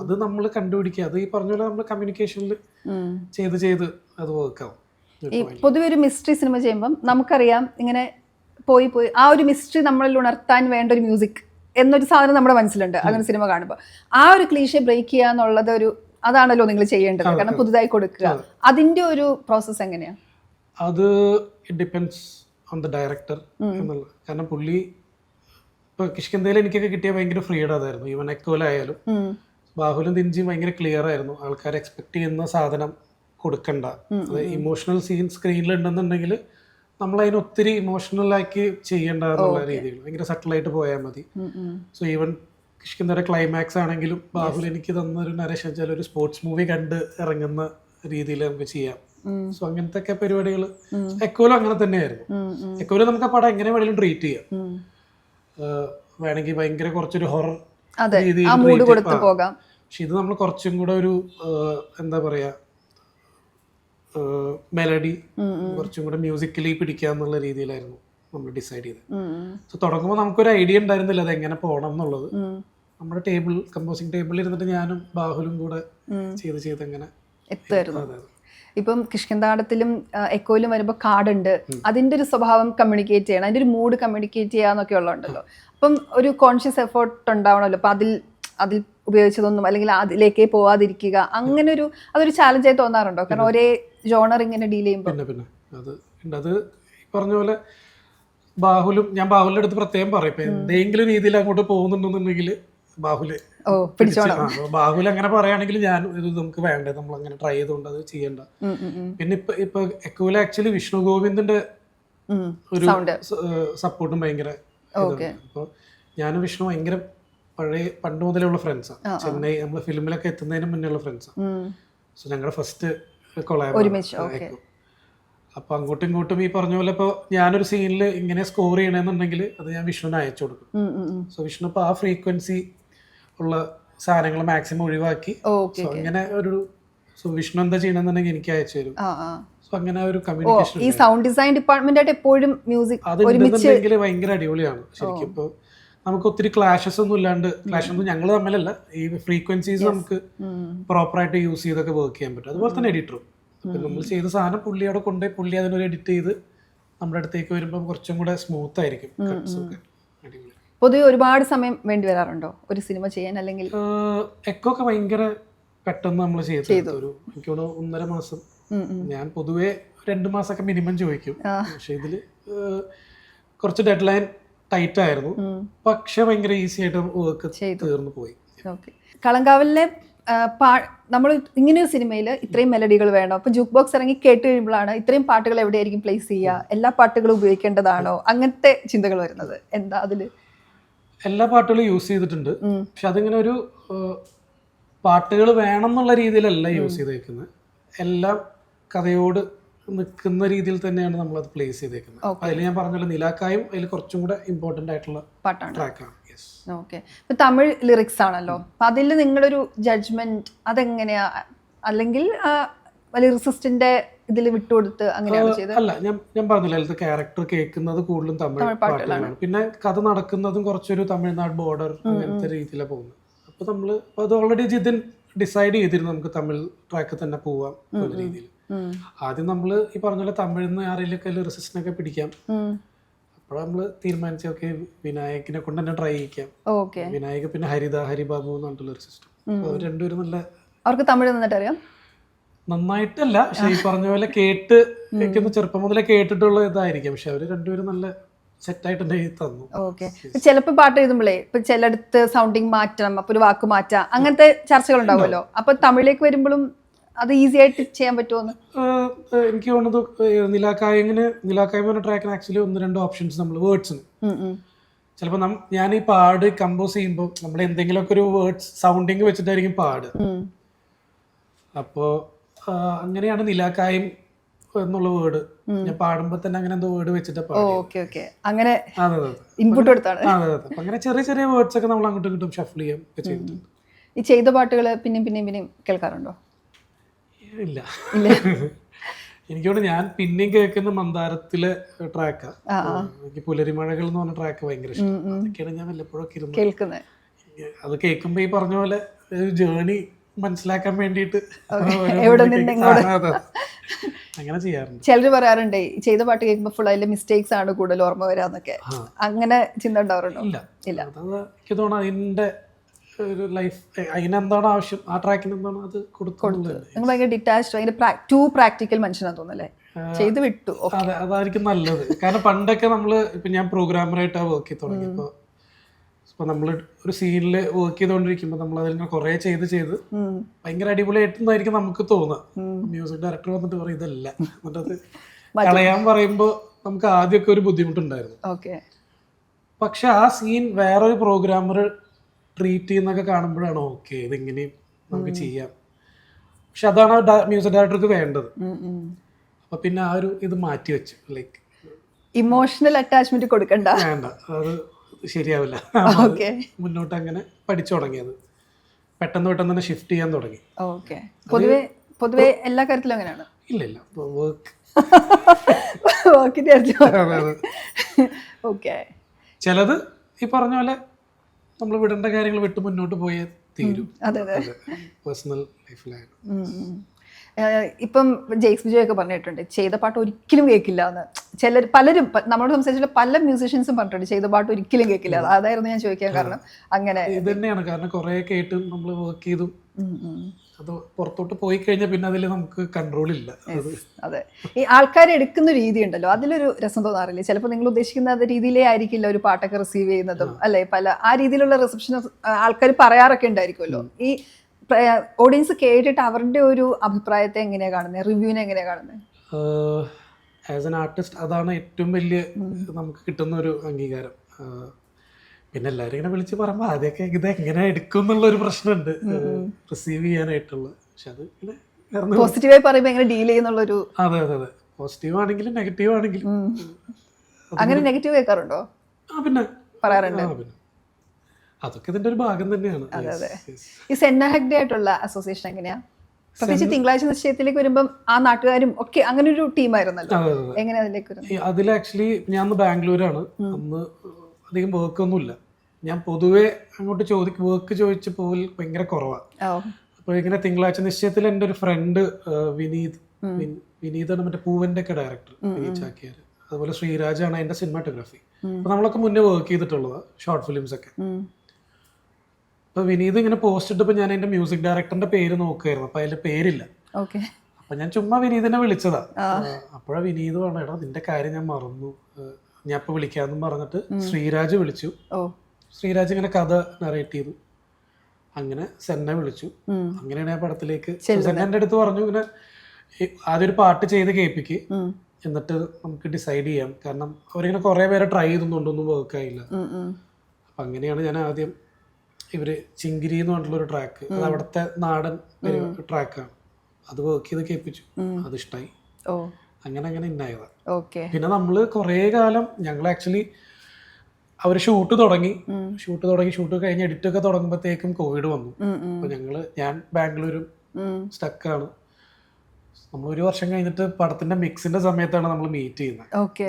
അത് നമ്മൾ കണ്ടുപിടിക്കുക. അത് ഈ പറഞ്ഞ പോലെ നമ്മൾ കമ്മ്യൂണിക്കേഷനിൽ. ചെയ്ത് ചെയ്ത് അത് വർക്കാവും ഈ പൊതുവെ ഒരു മിസ്റ്ററി സിനിമ ചെയ്യുമ്പം നമുക്കറിയാം ഇങ്ങനെ പോയി പോയി ആ ഒരു മിസ്റ്ററി നമ്മളിൽ ഉണർത്താൻ വേണ്ട ഒരു മ്യൂസിക് എന്നൊരു സാധനം നമ്മുടെ മനസ്സിലുണ്ട്. അങ്ങനെ സിനിമ കാണുമ്പോൾ ആ ഒരു ക്ലീഷ ബ്രേക്ക് ചെയ്യുക എന്നുള്ളത് ഒരു അതാണല്ലോ നിങ്ങൾ ചെയ്യേണ്ടത്. കാരണം പുതുതായി കൊടുക്കുക. അതിന്റെ ഒരു പ്രോസസ് എങ്ങനെയാ? അത് ഡിപ്പെൻസ് ഓൺ ദ ഡയറക്ടർ എന്നുള്ളത് കാരണം പുള്ളി ഇപ്പൊ കിഷ്കന്തയിൽ എനിക്കൊക്കെ കിട്ടിയ ഭയങ്കര ഫ്രീഡം അതായിരുന്നു. ഈവൻ എക്കോലായാലും. ബാഹുലും തിഞ്ചിയും ഭയങ്കര ക്ലിയർ ആയിരുന്നു. ആൾക്കാർ എക്സ്പെക്ട് ചെയ്യുന്ന സാധനം കൊടുക്കണ്ട. അത് ഇമോഷണൽ സീൻ സ്ക്രീനിൽ ഉണ്ടെന്നുണ്ടെങ്കിൽ നമ്മൾ അതിന് ഒത്തിരി ഇമോഷണൽ ആക്കി ചെയ്യേണ്ട എന്നുള്ള രീതിയിൽ. ഭയങ്കര സട്ടിലായിട്ട് പോയാൽ മതി. സോ ഈവൻ കിഷ്കിന്തയുടെ ക്ലൈമാക്സ് ആണെങ്കിലും ബാഹുൽ എനിക്ക് തന്നൊരു നരേഷ് വെച്ചാൽ ഒരു സ്പോർട്സ് മൂവി കണ്ട് ഇറങ്ങുന്ന രീതിയിൽ നമുക്ക് ചെയ്യാം. സോ അങ്ങനത്തെ ഒക്കെ പരിപാടികൾ എക്കോലും അങ്ങനെ തന്നെയായിരുന്നു. എക്കോലും നമുക്ക് ആ പടം എങ്ങനെ വേണമെങ്കിലും ട്രീറ്റ് ചെയ്യാം. വേണമെങ്കിൽ ഭയങ്കര കുറച്ചൊരു ഹൊറർ രീതിയിൽ പക്ഷെ ഇത് നമ്മൾ കുറച്ചും കൂടെ ഒരു എന്താ പറയാ മെലഡി കുറച്ചും കൂടെ മ്യൂസിക്കലി പിടിക്കാന്നുള്ള രീതിയിലായിരുന്നു നമ്മൾ ഡിസൈഡ് ചെയ്തത്. സോ തുടങ്ങുമ്പോൾ നമുക്കൊരു ഐഡിയ ഉണ്ടായിരുന്നില്ല അത് എങ്ങനെ പോകണം എന്നുള്ളത്. നമ്മുടെ ടേബിൾ കമ്പോസിംഗ് ടേബിളിൽ ഇരുന്നിട്ട് ഞാനും ബാഹുലും കൂടെ. ചെയ്ത് ചെയ്ത് അങ്ങനെ എത്തുമായിരുന്നു. ഇപ്പം കിഷ്കിന്താടത്തിലും എക്കോയിലും വരുമ്പോൾ കാർഡുണ്ട് അതിന്റെ ഒരു സ്വഭാവം കമ്മ്യൂണിക്കേറ്റ് ചെയ്യണം. അതിന്റെ ഒരു മൂഡ് കമ്മ്യൂണിക്കേറ്റ് ചെയ്യാന്നൊക്കെ ഉള്ളതുണ്ടല്ലോ. അപ്പം ഒരു കോൺഷ്യസ് എഫേർട്ട് ഉണ്ടാവണമല്ലോ. അപ്പം അതിൽ അതിൽ ഉപയോഗിച്ചതൊന്നും അല്ലെങ്കിൽ അതിലേക്കേ പോവാതിരിക്കുക. അങ്ങനെ ഒരു അതൊരു ചാലഞ്ചായി തോന്നാറുണ്ടോ? കാരണം ഒരേ ജോണർ ഇങ്ങനെ ഡീൽ ചെയ്യുമ്പോൾ പിന്നെ പിന്നെ. അത് ഉണ്ട്. അത് ഈ പറഞ്ഞ പോലെ ബാഹുലും ഞാൻ ബാഹുലിന്റെ അടുത്ത് പ്രത്യേകം പറയും. ഇപ്പൊ എന്തെങ്കിലും രീതിയിൽ അങ്ങോട്ട് പോകുന്നുണ്ടെന്നുണ്ടെങ്കിൽ ബാഹുൽ ഓ ബാഹുൽ അങ്ങനെ പറയുകയാണെങ്കിൽ ഞാൻ ഇത് നമുക്ക് വേണ്ടേ? നമ്മൾ അങ്ങനെ ട്രൈ ചെയ്തുകൊണ്ട് അത് ചെയ്യണ്ട. പിന്നെ ഇപ്പൊ ഇപ്പൊ എക്കുവല ആക്ച്വലി വിഷ്ണു ഗോവിന്ദന്റെ ഒരു സപ്പോർട്ടും ഭയങ്കര അപ്പൊ അപ്പോൾ ഞാനും വിഷ്ണു ഭയങ്കര പഴയ പണ്ട് മുതലേ ഉള്ള ഫ്രണ്ട്സാണ് ചെന്നൈ നമ്മൾ ഫിലിമിലൊക്കെ എത്തുന്നതിന് മുന്നേ ഉള്ള ഫ്രണ്ട്സാണ് സോ ഞങ്ങളുടെ ഫസ്റ്റ് ഒരുമിച്ച്. അപ്പൊ അങ്ങോട്ടും ഇങ്ങോട്ടും ഈ പറഞ്ഞ പോലെ ഇപ്പോൾ ഞാനൊരു സീനിൽ ഇങ്ങനെ സ്കോർ ചെയ്യണമെന്നുണ്ടെങ്കിൽ അത് ഞാൻ വിഷ്ണുവിന് അയച്ചു കൊടുക്കും. സോ വിഷ്ണു ഇപ്പോൾ ആ ഫ്രീക്വൻസി ഉള്ള സാധനങ്ങൾ മാക്സിമം ഒഴിവാക്കി. ഓക്കെ സോ അങ്ങനെ ഒരു സോ വിഷ്ണു എന്താ ചെയ്യണമെന്നുണ്ടെങ്കിൽ എനിക്ക് അയച്ചു തരും. സോ അങ്ങനെ ഒരു കമ്മ്യൂണിക്കേഷൻ ഈ സൗണ്ട് ഡിസൈൻ ഡിപ്പാർട്ട്മെന്റ് ആയിട്ട് എപ്പോഴും മ്യൂസിക് ഉണ്ടെന്നുണ്ടെങ്കിൽ ഭയങ്കര അടിപൊളിയാണ്. ശരിക്കും ഇപ്പോൾ നമുക്ക് ഒത്തിരി ക്ലാഷസ് ഒന്നും ഇല്ലാണ്ട് ക്ലാഷ് ഒന്നും ഞങ്ങൾ തമ്മിലല്ല. ഈ ഫ്രീക്വൻസീസ് നമുക്ക് പ്രോപ്പറായിട്ട് യൂസ് ചെയ്തൊക്കെ വർക്ക് ചെയ്യാൻ പറ്റും. അതുപോലെ തന്നെ എഡിറ്ററും നമ്മൾ ചെയ്ത സാധനം പുള്ളി അവിടെ കൊണ്ടുപോയി പുള്ളി അതിനൊരു എഡിറ്റ് ചെയ്ത് നമ്മുടെ അടുത്തേക്ക് വരുമ്പോൾ കുറച്ചും കൂടെ സ്മൂത്ത് ആയിരിക്കും. അടിപൊളി. പൊതുവെ ഒരുപാട് സമയം വേണ്ടി വരാറുണ്ടോ? ഒരു സിനിമ ചെയ്യാൻ അല്ലെങ്കിൽ എക്കോ ഒക്കെ ഭയങ്കര പെട്ടെന്ന് നമ്മൾ ചെയ്തു. ഒരു എനിക്ക് ഒന്നര മാസം. ഞാൻ പൊതുവേ രണ്ട് മാസമൊക്കെ മിനിമം ചോദിക്കും. പക്ഷെ ഇതിൽ കുറച്ച് ഡെഡ് ലൈൻ ടൈറ്റ് ആയിരുന്നു പക്ഷെ ഭയങ്കര ഈസി ആയിട്ട് വർക്ക് തീർന്നു പോയി. കളങ്കാവലിലെ പാ നമ്മൾ ഇങ്ങനെ ഒരു സിനിമയിൽ ഇത്രയും മെലഡികൾ വേണം. അപ്പൊ ജൂക്ക് ബോക്സ് ഇറങ്ങി കേട്ട് കഴിയുമ്പോഴാണ് ഇത്രയും പാട്ടുകൾ എവിടെയായിരിക്കും പ്ലേസ് ചെയ്യുക? എല്ലാ പാട്ടുകളും ഉപയോഗിക്കേണ്ടതാണോ? അങ്ങനത്തെ ചിന്തകൾ വരുന്നത്. എന്താ അതിൽ? എല്ലാ പാട്ടുകളും യൂസ് ചെയ്തിട്ടുണ്ട്. പക്ഷെ അതിങ്ങനെ ഒരു പാട്ടുകൾ വേണം എന്നുള്ള രീതിയിലല്ല യൂസ് ചെയ്തേക്കുന്നത് എല്ലാം കഥയോട് നിൽക്കുന്ന രീതിയിൽ തന്നെയാണ് നമ്മൾ അത് പ്ലേസ് ചെയ്തേക്കുന്നത്. അതിൽ ഞാൻ പറഞ്ഞല്ലോ നിലാക്കായും അതിൽ കുറച്ചും കൂടെ ഇമ്പോർട്ടന്റ് ആയിട്ടുള്ള ട്രാക്കാണ് ഓക്കെ ഇപ്പൊ തമിഴ് ലിറിക്സ് ആണല്ലോ. അപ്പൊ അതിൽ നിങ്ങളൊരു ജഡ്ജ്മെന്റ് അതെങ്ങനെയാ? അല്ലെങ്കിൽ ലിറിസിസ്റ്റിന്റെ ഇതിൽ വിട്ടുകൊടുത്ത് അങ്ങനെയാണ് ചെയ്തത്? അല്ല ഞാൻ ഞാൻ പറഞ്ഞില്ല അതിലത്തെ ക്യാരക്ടർ കേൾക്കുന്നത് കൂടുതലും തമിഴ് പാട്ടുകളാണ്. പിന്നെ കഥ നടക്കുന്നതും കുറച്ചൊരു തമിഴ്നാട് ബോർഡർ അങ്ങനത്തെ രീതിയിലാണ് പോകുന്നത്. അപ്പൊ നമ്മൾ അത് ഓൾറെഡി ജിതിൻ ഡിസൈഡ് ചെയ്തിരുന്നു നമുക്ക് തമിഴ് ട്രാക്ക് തന്നെ പോവാം രീതിയിൽ. ആദ്യം നമ്മൾ ഈ പറഞ്ഞ പോലെ തമിഴിൽ നിന്ന് ആരെങ്കിലും റെസിസ്റ്റനൊക്കെ പിടിക്കാം. അപ്പോഴാണ് നമ്മൾ തീരുമാനിച്ച ഓക്കെ വിനായകിനെ കൊണ്ട് തന്നെ ട്രൈ ചെയ്യിക്കാം വിനായക പിന്നെ ഹരിത ഹരിബാബു എന്ന് പറഞ്ഞിട്ടുള്ള ഒരു സിസ്റ്റം അവർ രണ്ടുപേരും നല്ല അവർക്ക് തമിഴ് നന്നായിട്ട് അറിയാം നന്നായിട്ടല്ല പക്ഷെ ഈ പറഞ്ഞ പോലെ കേട്ട് എനിക്കൊന്ന് ചെറുപ്പം മുതലേ കേട്ടിട്ടുള്ള ഇതായിരിക്കും. പക്ഷെ അവർ രണ്ടുപേരും നല്ല സെറ്റായിട്ട് തന്നെ എഴുതി തന്നു. ഓക്കെ. ചിലപ്പോൾ പാട്ട് എഴുതുമ്പോഴേ ഇപ്പൊ ചിലടത്ത് സൗണ്ടിങ് മാറ്റണം അപ്പൊ ഒരു വാക്ക് മാറ്റാം അങ്ങനത്തെ ചർച്ചകൾ ഉണ്ടാവുമല്ലോ. അപ്പൊ തമിഴിലേക്ക് വരുമ്പോഴും അത് ഈസി ആയിട്ട് ചെയ്യാൻ പറ്റുമോന്ന് എനിക്ക് തോന്നുന്നത് നിലാക്കായങ്ങിന് നിലാക്കായ്മ ട്രാക്കിന് ആക്ച്വലി ഒന്ന് രണ്ട് ഓപ്ഷൻസ് നമ്മൾ വേർഡ്സിന്. ചിലപ്പോൾ ഞാൻ ഈ പാട് കമ്പോസ് ചെയ്യുമ്പോൾ നമ്മൾ എന്തെങ്കിലുമൊക്കെ ഒരു വേർഡ്സ് സൗണ്ടിങ് വെച്ചിട്ടായിരിക്കും പാട്. അപ്പോ അപ്പോൾ അങ്ങനെയാണ് നിലാക്കായം എന്നുള്ള വേർഡ് ഞാൻ പാടുമ്പോൾ തന്നെ അങ്ങനെ എന്തോ വേർഡ് വെച്ചിട്ട് അങ്ങനെ ഇൻപുട്ട് കൊടുത്താണ് അതെ. അതെ അങ്ങനെ ചെറിയ ചെറിയ വേർഡ്സ് ഒക്കെ നമ്മൾ അങ്ങോട്ടും ഇങ്ങോട്ടും ഷഫിൾ ചെയ്യാം ഈ ചെയ്ത പാട്ടുകൾ പിന്നെയും പിന്നെയും പിന്നെയും കേൾക്കാറുണ്ടോ? ഇല്ല. എനിക്കോട് ഞാൻ പിന്നെയും കേൾക്കുന്ന മന്ദാരത്തിലെ ട്രാക്കാ എനിക്ക് പുലരിമഴകൾ എന്ന് പറഞ്ഞ ട്രാക്ക് ഭയങ്കര ഇഷ്ടം. അതൊക്കെയാണ് ഞാൻ വല്ലപ്പോഴൊക്കെ ഇരുന്ന് കേൾക്കുന്നത്. അത് കേൾക്കുമ്പോ ഈ പറഞ്ഞ പോലെ ജേണി മനസ്സിലാക്കാൻ വേണ്ടിയിട്ട്. അങ്ങനെ ചെയ്യാറുണ്ട്. ചിലർ പറയാറുണ്ട് ചെയ്ത പാട്ട് കേൾക്കുമ്പോൾ ഫുൾ അതിലെ മിസ്റ്റേക്സ് ആണ് കൂടുതൽ ഓർമ്മ വരാന്നൊക്കെ. അങ്ങനെ ചിന്ത ഉണ്ടാവാറുണ്ടോ? ഇല്ല. ഇല്ല. എനിക്ക് തോന്നുന്നു അതിന്റെ ഒരു ലൈഫ് അതിനെന്താണ് ആവശ്യം? ആ ട്രാക്കിന് എന്താണ് അത് കൊടുക്കുന്നത് നിങ്ങൾ ഭയങ്കര ഡിറ്റാച്ച്ഡ് ഭയങ്കര ടു പ്രാക്ടിക്കൽ മനുഷ്യനാന്ന് തോന്നുന്നല്ലേ? ചെയ്ത് വിട്ടു. അതെ അതായിരിക്കും നല്ലത്. കാരണം പണ്ടൊക്കെ നമ്മൾ ഇപ്പൊ ഞാൻ പ്രോഗ്രാമറായിട്ടാണ് വർക്ക് ചെയ്ത് തുടങ്ങിയപ്പോ ഇപ്പൊ നമ്മൾ ഒരു സീനിൽ വർക്ക് ചെയ്തുകൊണ്ടിരിക്കുമ്പോൾ നമ്മൾ അതിനെ കുറെ ചെയ്ത് ചെയ്ത് ഭയങ്കര അടിപൊളിയായിട്ടെന്നായിരിക്കും നമുക്ക് തോന്നുക മ്യൂസിക് ഡയറക്ടർ വന്നിട്ട് പറയും ഇതല്ല. എന്നിട്ടത് കളയാൻ പറയുമ്പോൾ നമുക്ക് ആദ്യമൊക്കെ ഒരു ബുദ്ധിമുട്ടുണ്ടായിരുന്നു. പക്ഷെ ആ സീൻ വേറൊരു പ്രോഗ്രാമർ ട്രീറ്റ് ചെയ്യുന്നൊക്കെ കാണുമ്പോഴാണ് ഓക്കെ ഇതെങ്ങനെയും നമുക്ക് ചെയ്യാം. പക്ഷെ അതാണ് മ്യൂസിക് ഡയറക്ടർക്ക് വേണ്ടത്. അപ്പൊ പിന്നെ ആ ഒരു ഇത് മാറ്റി വെച്ചു ലൈക്ക് ഇമോഷണൽ അറ്റാച്ച്മെന്റ് കൊടുക്കണ്ട. വേണ്ട അത് ശരിയാവില്ല. മുന്നോട്ട് അങ്ങനെ പഠിച്ചു തുടങ്ങിയത്. പെട്ടെന്ന് പെട്ടെന്ന് തന്നെ ഷിഫ്റ്റ് ചെയ്യാൻ തുടങ്ങി. പൊതുവെ പൊതുവെ എല്ലാ കാര്യത്തിലും അങ്ങനെയാണ്. ഇല്ല ഇല്ല. വർക്ക് വർക്കിന്റെ ഓക്കെ ചിലത് ഈ പറഞ്ഞ പോലെ നമ്മൾ വിടേണ്ട കാര്യങ്ങൾ വിട്ട് മുന്നോട്ട് പോയേ തീരും. അതെ അതെ. പേഴ്സണൽ ലൈഫിലായിരുന്നു ഇപ്പം ജെയ്സ് വിജയ് ഒക്കെ പറഞ്ഞിട്ടുണ്ട് ചെയ്ത പാട്ട് ഒരിക്കലും കേൾക്കില്ല എന്ന്. ചിലർ പലരും നമ്മളോട് സംസാരിച്ചിട്ടുള്ള പല മ്യൂസീഷ്യൻസും പറഞ്ഞിട്ടുണ്ട് ചെയ്ത പാട്ട് ഒരിക്കലും കേൾക്കില്ല. അതായിരുന്നു ഞാൻ ചോദിക്കാൻ കാരണം. അങ്ങനെ ഇത് തന്നെയാണ് കാരണം കുറെ കേട്ടും നമ്മൾ വർക്ക് ചെയ്തും. അത് പുറത്തോട്ട് പോയി കഴിഞ്ഞാൽ പിന്നെ അതിൽ നമുക്ക് കൺട്രോൾ ഇല്ല. അതെ ഈ ആൾക്കാർ എടുക്കുന്ന രീതി ഉണ്ടല്ലോ അതിലൊരു രസം തോന്നാറില്ലേ? ചിലപ്പോൾ നിങ്ങൾ ഉദ്ദേശിക്കുന്ന രീതിയിലേ ആയിരിക്കില്ല ഒരു പാട്ടൊക്കെ റിസീവ് ചെയ്യുന്നതും അല്ലെ? പല ആ രീതിയിലുള്ള റിസപ്ഷൻ ആൾക്കാർ പറയാറൊക്കെ ഉണ്ടായിരിക്കുമല്ലോ. ഈ ഓഡിയൻസ് കേട്ടിട്ട് അവരുടെ ഒരു അഭിപ്രായത്തെ എങ്ങനെയാണ് കാണുന്നത് റിവ്യൂവിനെ എങ്ങനെയാണ് കാണുന്നത് ആസ് ആൻ ആർട്ടിസ്റ്റ് അതാണ് ഏറ്റവും വലിയ നമുക്ക് കിട്ടുന്ന ഒരു അംഗീകാരം. പിന്നെ എല്ലാവരും ഇങ്ങനെ വിളിച്ച് പറയുമ്പോൾ ആദ്യമൊക്കെ ഇത് എങ്ങനെ എടുക്കും എന്നുള്ള ഒരു പ്രശ്നമുണ്ട് റിസീവ് ചെയ്യാനായിട്ടുള്ള. പക്ഷെ അത് ഇങ്ങനെ പോസിറ്റീവായി പറയുമ്പോൾ എങ്ങനെ ഡീൽ ചെയ്യുന്നുള്ളൊരു അതെ അതെ അതെ. പോസിറ്റീവ് ആണെങ്കിലും നെഗറ്റീവ് ആണെങ്കിലും. അങ്ങനെ നെഗറ്റീവ് കേൾക്കാറുണ്ടോ? ആ പിന്നെ. പറയാറുണ്ട്. അതൊക്കെ ഇതിന്റെ ഒരു ഭാഗം തന്നെയാണ്. അതെ. ഈ സെന്ന ഹെഗ്ഡെ ആയിട്ടുള്ള അസോസിയേഷൻ എങ്ങനെയാ? പ്രത്യേകിച്ച് തിങ്കളാഴ്ച നിശ്ചയത്തിലേക്ക് വരുമ്പം ആ നാട്ടുകാരും ഒക്കെ അങ്ങനെ ഒരു ടീമായിരുന്നല്ലോ എങ്ങനെ അതിലേക്ക് അതിൽ ആക്ച്വലി ഞാൻ ബാംഗ്ലൂരാണ്. അന്ന് അധികം വർക്ക് ഒന്നുമില്ല. ഞാൻ പൊതുവേ അങ്ങോട്ട് ചോദി വർക്ക് ചോദിച്ച പോൽ ഭയങ്കര കുറവാണ് അപ്പൊ അപ്പോൾ ഇങ്ങനെ തിങ്കളാഴ്ച നിശ്ചയത്തിൽ എന്റെ ഒരു ഫ്രണ്ട് വിനീത് വിനീതാണ് മറ്റേ പൂവന്റെ ഒക്കെ ഡയറക്ടർ വിനീത് ചാക്യാർ അതുപോലെ ശ്രീരാജാണ് അതിന്റെ സിനിമാറ്റോഗ്രാഫി അപ്പോൾ നമ്മളൊക്കെ മുന്നേ വർക്ക് ചെയ്തിട്ടുള്ളത് ഷോർട്ട് ഫിലിംസ് ഒക്കെ. അപ്പൊ അപ്പോൾ വിനീത് ഇങ്ങനെ പോസ്റ്റ് ഇട്ടപ്പോൾ ഞാൻ എന്റെ മ്യൂസിക് ഡയറക്ടറിന്റെ പേര് നോക്കുകയായിരുന്നു അപ്പോൾ അതിൽ പേരില്ല. അപ്പൊ ഞാൻ ചുമ്മാ വിനീതിനെ വിളിച്ചതാ. അപ്പോഴാ വിനീത് പറഞ്ഞു എടാ നിന്റെ കാര്യം ഞാൻ മറന്നു. ഞാൻ ഇപ്പൊ വിളിക്കാന്നും പറഞ്ഞിട്ട് ശ്രീരാജ് വിളിച്ചു. ശ്രീരാജ് ഇങ്ങനെ കഥ നറേറ്റ് ചെയ്തു. അങ്ങനെ സെന്നെ വിളിച്ചു. അങ്ങനെയാണ് ഞാൻ പടത്തിലേക്ക് സെന്നെ എന്റെ അടുത്ത് പറഞ്ഞു ഇങ്ങനെ ആദ്യം ഒരു പാട്ട് ചെയ്ത് കേൾപ്പിക്ക്. എന്നിട്ട് നമുക്ക് ഡിസൈഡ് ചെയ്യാം. കാരണം അവരിങ്ങനെ കുറേ പേരെ ട്രൈ ചെയ്തുകൊണ്ടൊന്നും വർക്ക് ആയില്ല. ഉം. അങ്ങനെയാണ് ഞാൻ ആദ്യം ഇവർ ചിങ്കിരി എന്ന് പറഞ്ഞിട്ടുള്ള ഒരു ട്രാക്ക് അത് അവിടുത്തെ നാടൻ ട്രാക്കാണ് അത് വർക്ക് ചെയ്ത് കേൾപ്പിച്ചു. അത് ഇഷ്ടമായി അങ്ങനെ അങ്ങനെ ഉണ്ടായത് ഓക്കെ. പിന്നെ നമ്മൾ കുറേ കാലം ഞങ്ങൾ ആക്ച്വലി അവർ ഷൂട്ട് തുടങ്ങി. ഷൂട്ട് തുടങ്ങി ഷൂട്ട് കഴിഞ്ഞ് എഡിറ്റ് ഒക്കെ തുടങ്ങുമ്പോഴത്തേക്കും കോവിഡ് വന്നു. അപ്പൊ ഞങ്ങൾ ഞാൻ ബാംഗ്ലൂരും സ്റ്റക്കാണ് നമ്മൾ ഒരു വർഷം കഴിഞ്ഞിട്ട് പടത്തിന്റെ മിക്സിന്റെ സമയത്താണ് നമ്മൾ മീറ്റ് ചെയ്യുന്നത് ഓക്കെ.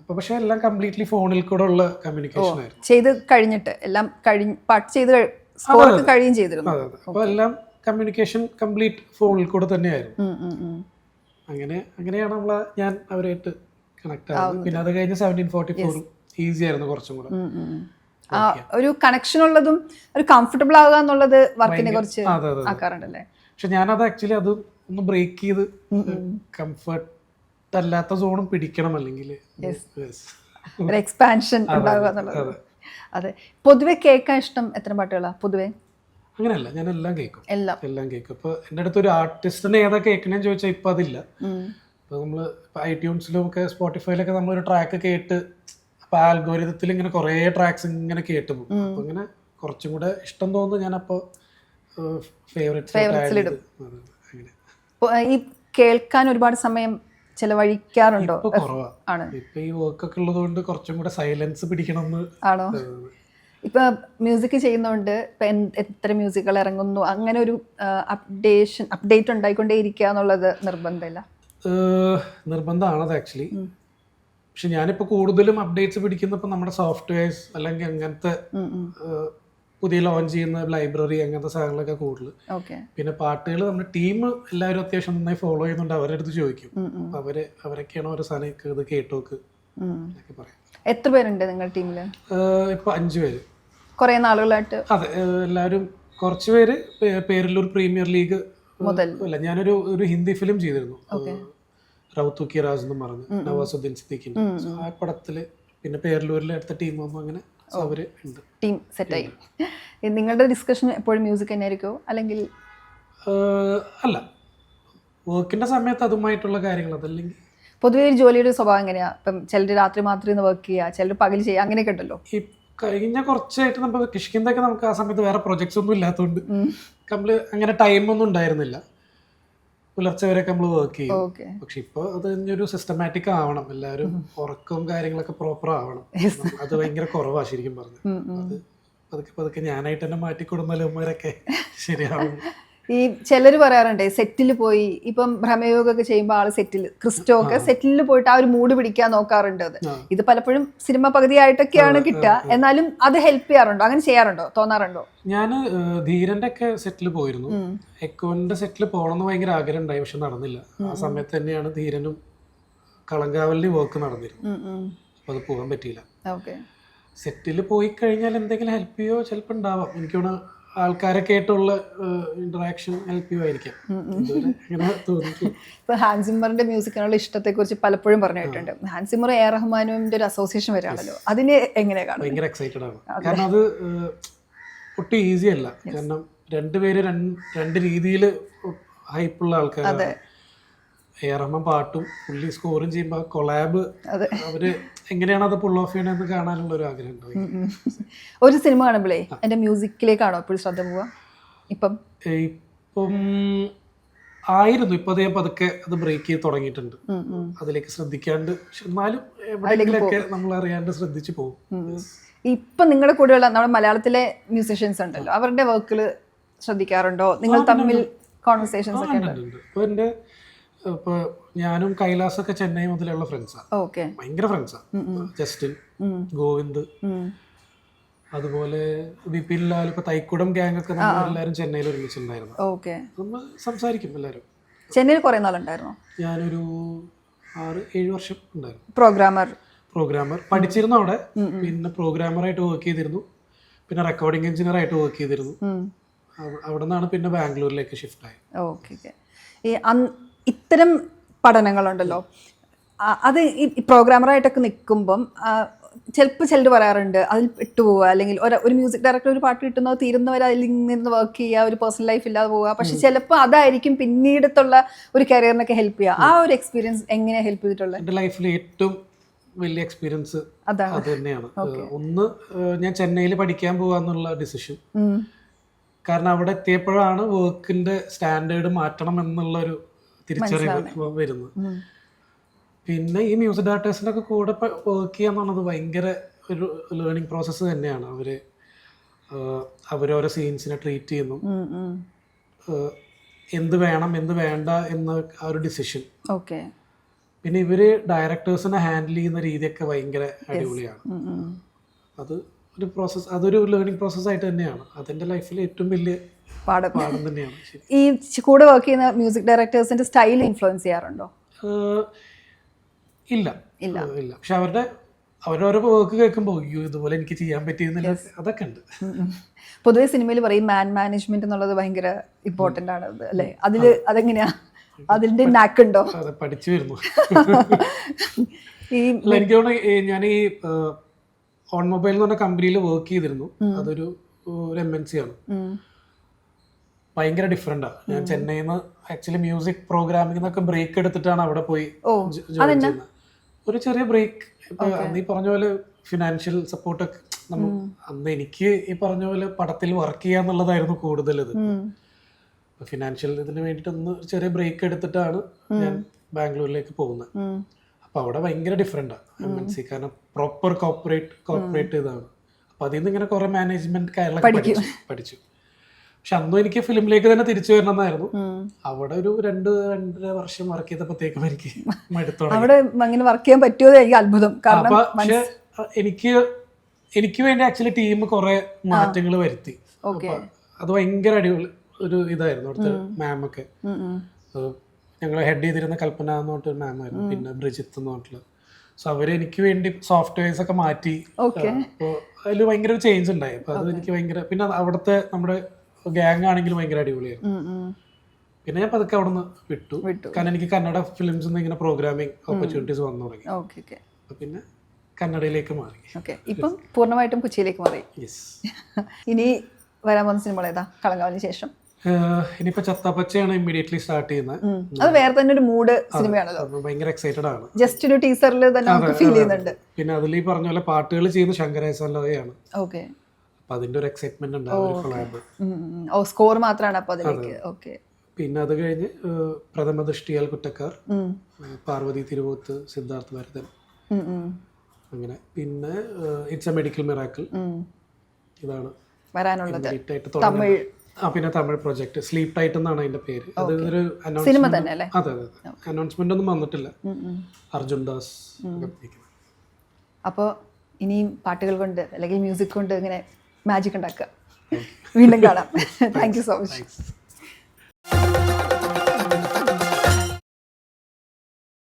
അപ്പൊ പക്ഷെ എല്ലാം കംപ്ലീറ്റ്ലി ഫോണിൽ കൂടെ ഉള്ള കമ്മ്യൂണിക്കേഷൻ ആയിരുന്നു. ചെയ്ത് കഴിഞ്ഞിട്ട് എല്ലാം കഴിഞ്ഞ് പാട്ട് ചെയ്ത് കഴിയും ചെയ്തിരുന്നു. അതെ അതെ. അപ്പൊ എല്ലാം കമ്മ്യൂണിക്കേഷൻ കംപ്ലീറ്റ് ഫോണിൽ കൂടെ തന്നെയായിരുന്നു. അങ്ങനെ അങ്ങനെയാണ് നമ്മൾ ഞാൻ അവരായിട്ട് കണക്ട് ആവുന്നത്. പിന്നെ അത് കഴിഞ്ഞ് സെവന്റീൻ ഫോർട്ടി ഫോറും ഈസി ആയിരുന്നു കുറച്ചും കൂടെ. ഒരു കണക്ഷൻ ഉള്ളതും ഒരു കംഫർട്ടബിൾ ആവുക എന്നുള്ളത് വർക്കിനെ കുറിച്ച് ആക്കാറുണ്ടല്ലേ? പക്ഷെ ഞാനത് ആക്ച്വലി അത് ഒന്ന് ബ്രേക്ക് ചെയ്ത് കംഫർട്ട് അല്ലാത്ത സോണും പിടിക്കണം അല്ലെങ്കിൽ. ഒരു എക്സ്പാൻഷൻ ഉണ്ടാവുക എന്നുള്ളത്. അതെ. പൊതുവെ കേൾക്കാൻ ഇഷ്ടം എത്ര പാട്ടുകളാ? പൊതുവെ? അങ്ങനെയല്ല ഞാൻ എല്ലാം കേൾക്കും. എല്ലാം. എല്ലാം കേൾക്കും. ഇപ്പൊ എന്റെ അടുത്ത് ഒരു ആർട്ടിസ്റ്റിനെ ഏതാ കേൾക്കണേന്ന് ചോദിച്ചാൽ ഇപ്പൊ അതില്ല. ഇപ്പൊ നമ്മൾ ഐ ഐട്യൂൺസിലും ഒക്കെ സ്പോട്ടിഫൈയിലൊക്കെ നമ്മളൊരു ട്രാക്ക് കേട്ട് അപ്പൊ ആൽഗോരിതത്തിൽ ഇങ്ങനെ കുറേ ട്രാക്സ് ഇങ്ങനെ കേട്ട് പോകും. അപ്പൊ ഇങ്ങനെ കുറച്ചും കൂടെ ഇഷ്ടം തോന്നുന്നു ഞാനപ്പോ അപ്പൊ ഫേവറേറ്റ് ഈ കേൾക്കാൻ ഒരുപാട് സമയം ചെലവഴിക്കാറുണ്ടോ? ആണ്. ഇപ്പൊ ഈ വർക്ക് ഒക്കെ ഉള്ളത് കൊണ്ട് കുറച്ചും കൂടെ സൈലൻസ് പിടിക്കണം ആണോ? ഇപ്പൊ മ്യൂസിക് ചെയ്യുന്നതുകൊണ്ട് ഇപ്പൊ എത്ര മ്യൂസിക്കുകൾ ഇറങ്ങുന്നു? അങ്ങനെ ഒരു അപ്ഡേഷൻ അപ്ഡേറ്റ് ഉണ്ടായിക്കൊണ്ടേ ഇരിക്കുക എന്നുള്ളത് നിർബന്ധമില്ല. അത് ആക്ച്വലി പക്ഷെ ഞാനിപ്പോൾ കൂടുതലും അപ്ഡേറ്റ്സ് പിടിക്കുന്നപ്പോൾ നമ്മുടെ സോഫ്റ്റ്വെയർസ് അല്ലെങ്കിൽ അങ്ങനത്തെ പുതിയ ലോഞ്ച് ചെയ്യുന്ന ലൈബ്രറി അങ്ങനത്തെ സാധനങ്ങളൊക്കെ കൂടുതൽ പിന്നെ പാട്ടുകൾ നമ്മുടെ ടീം എല്ലാവരും അത്യാവശ്യം നന്നായി ഫോളോ ചെയ്യുന്നുണ്ട്. അവരുടെ അടുത്ത് ചോദിക്കും അവർ അവരൊക്കെയാണ് ഓരോ സാധനം ഇത് കേട്ടോക്ക് എന്നൊക്കെ പറയാം. എത്ര പേരുണ്ട് നിങ്ങളുടെ ടീമിൽ ഇപ്പോൾ അഞ്ച് പേര്. കുറേ നാളുകളായിട്ട്. അതെ എല്ലാവരും കുറച്ച് പേര് പേരിലൊരു പേരിലൂർ പ്രീമിയർ ലീഗ് മുതൽ. അല്ല ഞാനൊരു ഒരു ഹിന്ദി ഫിലിം ചെയ്തിരുന്നു. റൗത്തു കി രാജ് എന്ന് പറഞ്ഞ് നവാസുദ്ദീൻ സിദ്ദീഖിന്റെ. ആ പടത്തിൽ പിന്നെ പേരിലൂരിലെ അടുത്ത ടീം വന്നു അങ്ങനെ അവർ ഉണ്ട്. ടീം സെറ്റായി നിങ്ങളുടെ ഡിസ്കഷൻ എപ്പോഴും മ്യൂസിക് തന്നെ ആയിരിക്കുമോ അല്ലെങ്കിൽ അല്ല വർക്കിന്റെ സമയത്ത് അതുമായിട്ടുള്ള കാര്യങ്ങൾ അതല്ലെങ്കിൽ പൊതുവേ ഒരു ജോലിയുടെ സ്വഭാവം എങ്ങനെയാ? ഇപ്പം ചിലർ രാത്രി മാത്രം ഇന്ന് വർക്ക് ചെയ്യുക ചിലർ പകൽ ചെയ്യുക അങ്ങനെയൊക്കെ ഉണ്ടല്ലോ. ഈ കഴിഞ്ഞ കുറച്ചായിട്ട് നമ്മൾ കിഷ്കിന്തൊക്കെ നമുക്ക് ആ സമയത്ത് വേറെ പ്രൊജക്ട്സ് ഒന്നും ഇല്ലാത്തതുകൊണ്ട് നമ്മൾ അങ്ങനെ ടൈമൊന്നും ഉണ്ടായിരുന്നില്ല. പുലർച്ചെ വരെയൊക്കെ നമ്മൾ വർക്ക് ചെയ്യും. പക്ഷെ ഇപ്പൊ അത് ഒരു സിസ്റ്റമാറ്റിക് ആവണം. എല്ലാവരും ഉറക്കവും കാര്യങ്ങളൊക്കെ പ്രോപ്പർ ആവണം. അത് ഭയങ്കര കുറവാ ശരിക്കും പറഞ്ഞു. അത് പതുക്കെ പതുക്കെ ഞാനായിട്ട് തന്നെ മാറ്റിക്കൊടുന്നാലും ശരിയാവും. ഈ ചിലർ പറയാറുണ്ട് സെറ്റിൽ പോയി ഇപ്പം ഭ്രമയോഗമൊക്കെ ചെയ്യുമ്പോൾ ആൾ സെറ്റിൽ ക്രിസ്റ്റോ ഒക്കെ സെറ്റിൽ പോയിട്ട് ആ ഒരു മൂഡ് പിടിക്കാൻ നോക്കാറുണ്ട് അത്. ഇത് പലപ്പോഴും സിനിമ പകുതിയായിട്ടൊക്കെയാണ് കിട്ടുക. എന്നാലും അത് ഹെൽപ്പ് ചെയ്യാറുണ്ടോ? അങ്ങനെ ചെയ്യാറുണ്ടോ? തോന്നാറുണ്ടോ? ഞാൻ ധീരന്റെ ഒക്കെ സെറ്റിൽ പോയിരുന്നു. എക്കോന്റെ സെറ്റിൽ പോകണമെന്ന് ഭയങ്കര ആഗ്രഹം ഉണ്ടായി പക്ഷെ നടന്നില്ല. ആ സമയത്ത് തന്നെയാണ് ധീരനും കളങ്കാവലിന് വർക്ക് നടന്നിരുന്നു അപ്പൊ അത് പോകാൻ പറ്റിയില്ല. സെറ്റിൽ പോയി കഴിഞ്ഞാൽ എന്തെങ്കിലും ഹെൽപ്പ് ചെയ്യോ? ചിലപ്പോൾ ഉണ്ടാവാം. എനിക്കാണ് ആൾക്കാരൊക്കെ ആയിട്ടുള്ള ഇന്ററാക്ഷൻ ഹെൽപ്പ് യു തോന്നിയിട്ടില്ല. ഇപ്പൊ ഹാൻസിമറിന്റെ മ്യൂസിക്കിനുള്ള ഇഷ്ടത്തെ കുറിച്ച് പലപ്പോഴും പറഞ്ഞു കേട്ടിട്ടുണ്ട് ഹാൻസിമർ എ റഹ്മാനുവിന്റെ ഒരു അസോസിയേഷൻ വരാണല്ലോ. അതിനെ എങ്ങനെ കാണും? ഭയങ്കര എക്സൈറ്റഡ് ആണ്. കാരണം അത് ഒട്ടും ഈസി അല്ല. കാരണം രണ്ടുപേര് രണ്ട് രണ്ട് രീതിയിൽ ഹൈപ്പുള്ള ആൾക്കാരാണ്. ഏറമ്മ പാട്ടും പുള്ളി സ്കോറും ചെയ്യുമ്പോൾ കൊളാബ് അവർ എങ്ങനെയാണ് അത് പുൾ ഓഫ് ചെയ്യണമെന്ന് കാണാനുള്ള ഒരു ആഗ്രഹം ഒരു സിനിമ കാണുമ്പോഴേ എന്റെ മ്യൂസിക്കിലേക്കാണോ എപ്പോഴും ശ്രദ്ധ പോവാ ഇപ്പം? ഇപ്പം ആയിരുന്നു. ഇപ്പൊ അതേ പതുക്കെ അത് ബ്രേക്ക് ചെയ്ത് തുടങ്ങിയിട്ടുണ്ട്. അതിലേക്ക് ശ്രദ്ധിക്കാണ്ട്. എന്നാലും എവിടെയെങ്കിലൊക്കെ നമ്മൾ അറിയാണ്ട് ശ്രദ്ധിച്ചു പോകും. ഇപ്പൊ നിങ്ങളുടെ കൂടെയുള്ള നമ്മുടെ മലയാളത്തിലെ മ്യൂസിഷ്യൻസ് ഉണ്ടല്ലോ. അവരുടെ വർക്കുകൾ ശ്രദ്ധിക്കാറുണ്ടോ? നിങ്ങൾ തമ്മിൽ കോൺവെർസേഷൻസ് ഒക്കെ ഉണ്ടോ ഉണ്ട് ഇപ്പൊ എന്റെ ഇപ്പൊ ഞാനും കൈലാസൊക്കെ ചെന്നൈ മുതലുള്ള ഫ്രണ്ട്സാണ് ഓക്കെ. ഭയങ്കര ഫ്രണ്ട്സാണ് ജസ്റ്റിൻ ഗോവിന്ദ് അതുപോലെ വിപിൻ ലാൽ ഇപ്പൊ തൈക്കുടം ഗ്യാങ് ഒക്കെ നമ്മൾ എല്ലാവരും ചെന്നൈയിൽ ഒരുമിച്ചുണ്ടായിരുന്നു. ഓക്കെ. നമ്മൾ സംസാരിക്കും എല്ലാവരും ചെന്നൈയിൽ കുറെ നാളുണ്ടായിരുന്നു? ഞാനൊരു ആറ് ഏഴ് വർഷം ഉണ്ടായിരുന്നു. പ്രോഗ്രാമർ പ്രോഗ്രാമർ പഠിച്ചിരുന്നു അവിടെ. പിന്നെ പ്രോഗ്രാമറായിട്ട് വർക്ക് ചെയ്തിരുന്നു. പിന്നെ റെക്കോർഡിംഗ് എഞ്ചിനീയർ ആയിട്ട് വർക്ക് ചെയ്തിരുന്നു. അവ- അവിടെ നിന്നാണ് പിന്നെ ബാംഗ്ലൂരിലേക്ക് ഷിഫ്റ്റ് ആയത്. ഓക്കെ ഈ ഇത്തരം പഠനങ്ങളുണ്ടല്ലോ. അത് ഈ പ്രോഗ്രാമറായിട്ടൊക്കെ നിൽക്കുമ്പം ചിലപ്പോൾ ചിലർ പറയാറുണ്ട് അതിൽ പെട്ടുപോവുക. അല്ലെങ്കിൽ ഒരു ഒരു മ്യൂസിക് ഡയറക്ടർ ഒരു പാട്ട് കിട്ടുന്നോ തീരുന്നവരെ അതിൽ നിന്ന് വർക്ക് ചെയ്യുക ഒരു പേഴ്സണൽ ലൈഫ് ഇല്ലാതെ പോവുക. പക്ഷെ ചിലപ്പോൾ അതായിരിക്കും പിന്നീടത്തുള്ള ഒരു കരിയറിനൊക്കെ ഹെൽപ്പ് ചെയ്യുക. ആ ഒരു എക്സ്പീരിയൻസ് എങ്ങനെ ഹെൽപ്പ് ചെയ്തിട്ടുള്ളത് എന്റെ ലൈഫിൽ ഏറ്റവും വലിയ എക്സ്പീരിയൻസ് അത് തന്നെയാണ്. ഒന്ന് ഞാൻ ചെന്നൈയിൽ പഠിക്കാൻ പോകാന്നുള്ള ഡിസിഷൻ കാരണം അവിടെ എത്തിയപ്പോഴാണ് വർക്കിന്റെ സ്റ്റാൻഡേർഡ് മാറ്റണം എന്നുള്ള ഒരു തിരിച്ചറിവ് വരുന്നത് പിന്നെ ഈ മ്യൂസിക് ഡയറക്ടേഴ്സിന്റെ ഒക്കെ കൂടെ വർക്ക് ചെയ്യാന്നുള്ളത് ഭയങ്കര ഒരു ലേണിംഗ് പ്രോസസ്സ് തന്നെയാണ്. അവർ അവരോരോ സീൻസിനെ ട്രീറ്റ് ചെയ്യുന്നു. എന്ത് വേണം എന്ത് വേണ്ട എന്ന ആ ഒരു ഡിസിഷൻ ഓക്കെ പിന്നെ ഇവർ ഡയറക്ടേഴ്സിനെ ഹാൻഡിൽ ചെയ്യുന്ന രീതിയൊക്കെ ഭയങ്കര അടിപൊളിയാണ്. അത് ഒരു പ്രോസസ്സ് അതൊരു ലേണിംഗ് പ്രോസസ് ആയിട്ട് തന്നെയാണ്. അതിന്റെ ലൈഫിൽ ഏറ്റവും വലിയ പാഠം. പാഠം തന്നെയാണ്. ഈ കൂടെ വർക്ക് ചെയ്യുന്ന മ്യൂസിക് ഡയറക്ടേഴ്സിന്റെ സ്റ്റൈൽ ഇൻഫ്ലുവൻസ് ചെയ്യാറുണ്ടോ? ഇല്ല. ഇല്ല. ഇല്ല. പക്ഷെ അവരുടെ അവരോരോ വർക്ക് കേൾക്കുമ്പോൾ അയ്യോ ഇതുപോലെ എനിക്ക് ചെയ്യാൻ പറ്റിയെന്നില്ല. അതൊക്കെ ഉണ്ട്. പൊതുവെ സിനിമയിൽ പറയും മാൻ മാനേജ്മെന്റ് എന്നുള്ളത് ഭയങ്കര ഇമ്പോർട്ടന്റ് ആണ്. അല്ലേ? അതിൽ അതെങ്ങനെയാ? അതിന്റെ നാക്കുണ്ടോ പഠിച്ചു വരുന്നു. എനിക്ക് തോന്നുന്നു ഞാൻ ഈ ഓൺ മൊബൈൽ എന്ന് പറഞ്ഞ കമ്പനിയിൽ വർക്ക് ചെയ്തിരുന്നു. അതൊരു ഒരു എം എൻ സി ആണ്. ഭയങ്കര ഡിഫറെന്റാണ് ഞാൻ ചെന്നൈയിൽ നിന്ന് ആക്ച്വലി മ്യൂസിക് പ്രോഗ്രാമിംഗ് എന്നൊക്കെ ബ്രേക്ക് എടുത്തിട്ടാണ് അവിടെ പോയി ജോലി ജോയിൻ ചെയ്യുന്നത്. ഒരു ചെറിയ ബ്രേക്ക് നീ പറഞ്ഞ പോലെ ഫിനാൻഷ്യൽ സപ്പോർട്ടൊക്കെ അന്ന് എനിക്ക് ഈ പറഞ്ഞ പോലെ പടത്തിൽ വർക്ക് ചെയ്യാന്നുള്ളതായിരുന്നു കൂടുതൽ ഇത് ഫിനാൻഷ്യൽ ഇതിന് വേണ്ടിയിട്ട് ഒന്ന് ചെറിയ ബ്രേക്ക് എടുത്തിട്ടാണ് ഞാൻ ബാംഗ്ലൂരിലേക്ക് പോകുന്നത്. അപ്പൊ അവിടെ ഭയങ്കര ഡിഫറെന്റാണ് എം എൻ സി കാരണം പ്രോപ്പർ കോപ്പറേറ്റ് കോപ്പറേറ്റ് ഇതാണ്. അപ്പൊ അതിൽ നിന്ന് ഇങ്ങനെ കുറെ മാനേജ്മെന്റ് കാര്യങ്ങളൊക്കെ പഠിച്ചു. പഠിച്ചു. പക്ഷെ അന്നും എനിക്ക് ഫിലിമിലേക്ക് തന്നെ തിരിച്ചു വരണമെന്നായിരുന്നു. എന്നായിരുന്നു അവിടെ ഒരു രണ്ട് രണ്ടര വർഷം വർക്ക് ചെയ്തപ്പോഴത്തേക്കും എനിക്ക് അവിടെ അങ്ങനെ വർക്ക് ചെയ്യാൻ പറ്റുമോ എനിക്ക് അത്ഭുതം. കാരണം അപ്പൊ പക്ഷെ എനിക്ക് എനിക്ക് വേണ്ടി ആക്ച്വലി ടീം കുറെ മാറ്റങ്ങൾ വരുത്തി. അത് ഭയങ്കര അടിപൊളി ഒരു ഇതായിരുന്നു അവിടുത്തെ മാമൊക്കെ ഞങ്ങൾ ഹെഡ് ചെയ്തിരുന്ന കൽപ്പന എന്ന് പറഞ്ഞിട്ട് മാം ആയിരുന്നു. പിന്നെ ബ്രിജിത്ത് എന്ന് പറഞ്ഞിട്ടുള്ള സോ അവർ എനിക്ക് വേണ്ടി സോഫ്റ്റ്വെയർസ് ഒക്കെ മാറ്റി അപ്പോൾ അതിൽ ഭയങ്കര ഒരു ചേഞ്ച് ഉണ്ടായി. അപ്പൊ അത് എനിക്ക് ഭയങ്കര പിന്നെ അവിടുത്തെ നമ്മുടെ ഗ്യാങ് ആണെങ്കിലും ഭയങ്കര അടിപൊളിയായിരുന്നു. പിന്നെ ഞാൻ പതുക്കെ അവിടെ നിന്ന് വിട്ടു. കാരണം എനിക്ക് കന്നഡ ഫിലിംസ് ഇങ്ങനെ പ്രോഗ്രാമിംഗ് ഓപ്പർച്യൂണിറ്റീസ് വന്നു തുടങ്ങി. പിന്നെ കന്നഡയിലേക്ക് മാറി. ഇപ്പം പൂർണമായിട്ടും കൊച്ചിയിലേക്ക് മാറി. ഇനി വരാൻ പോകുന്ന സിനിമകൾ ഏതാ? കളങ്കാവിന് ശേഷം. ഇനിയിപ്പോ ചത്തപ്പച്ചയാണ് ഇമ്മീഡിയറ്റ്ലി സ്റ്റാർട്ട് ചെയ്യുന്നത് അത് വേറെ തന്നെ ഒരു മൂഡ് സിനിമയാണല്ലോ. ഭയങ്കര എക്സൈറ്റഡ് ആണ്. ജസ്റ്റ് ഒരു ടീസറിൽ തന്നെ നമുക്ക് ഫീൽ ചെയ്യുന്നുണ്ട്. പിന്നെ അതിൽ ഈ പറഞ്ഞ പോലെ പാട്ടുകൾ ചെയ്യുന്ന ശങ്കരേശാലോയാണ് ഓക്കെ അപ്പൊ അതിന്റെ ഒരു എക്സൈറ്റ്മെന്റ് ഉണ്ട് ആ ഓ സ്കോർ മാത്രമാണ് അപ്പൊ അതിലേക്ക്. ഓക്കെ പിന്നെ അത് കഴിഞ്ഞ് പ്രഥമ ദൃഷ്ടിയാൽ കുറ്റക്കാർ. പാർവതി തിരുവോത്ത് സിദ്ധാർത്ഥ ഭരതൻ. അങ്ങനെ. പിന്നെ ഇറ്റ്സ് എ മെഡിക്കൽ മിറാക്കിൾ ഇതാണ് വരാനുള്ളത്. ആ പിന്നെ തമിഴ് പ്രൊജക്ട് സ്ലീപ് ടൈറ്റ് എന്നാണ് അതിന്റെ പേര്. അതൊരു ഒരു സിനിമ തന്നെ അല്ലേ അതെ അതെ. അനൗൺസ്മെന്റ് ഒന്നും വന്നിട്ടില്ല. അർജുൻ ദാസ് അപ്പോ. അപ്പോൾ ഇനിയും പാട്ടുകൾ കൊണ്ട് അല്ലെങ്കിൽ മ്യൂസിക് കൊണ്ട് ഇങ്ങനെ മാജിക് ഉണ്ടാക്കുക. വീണ്ടും കാണാം. Thank you so much.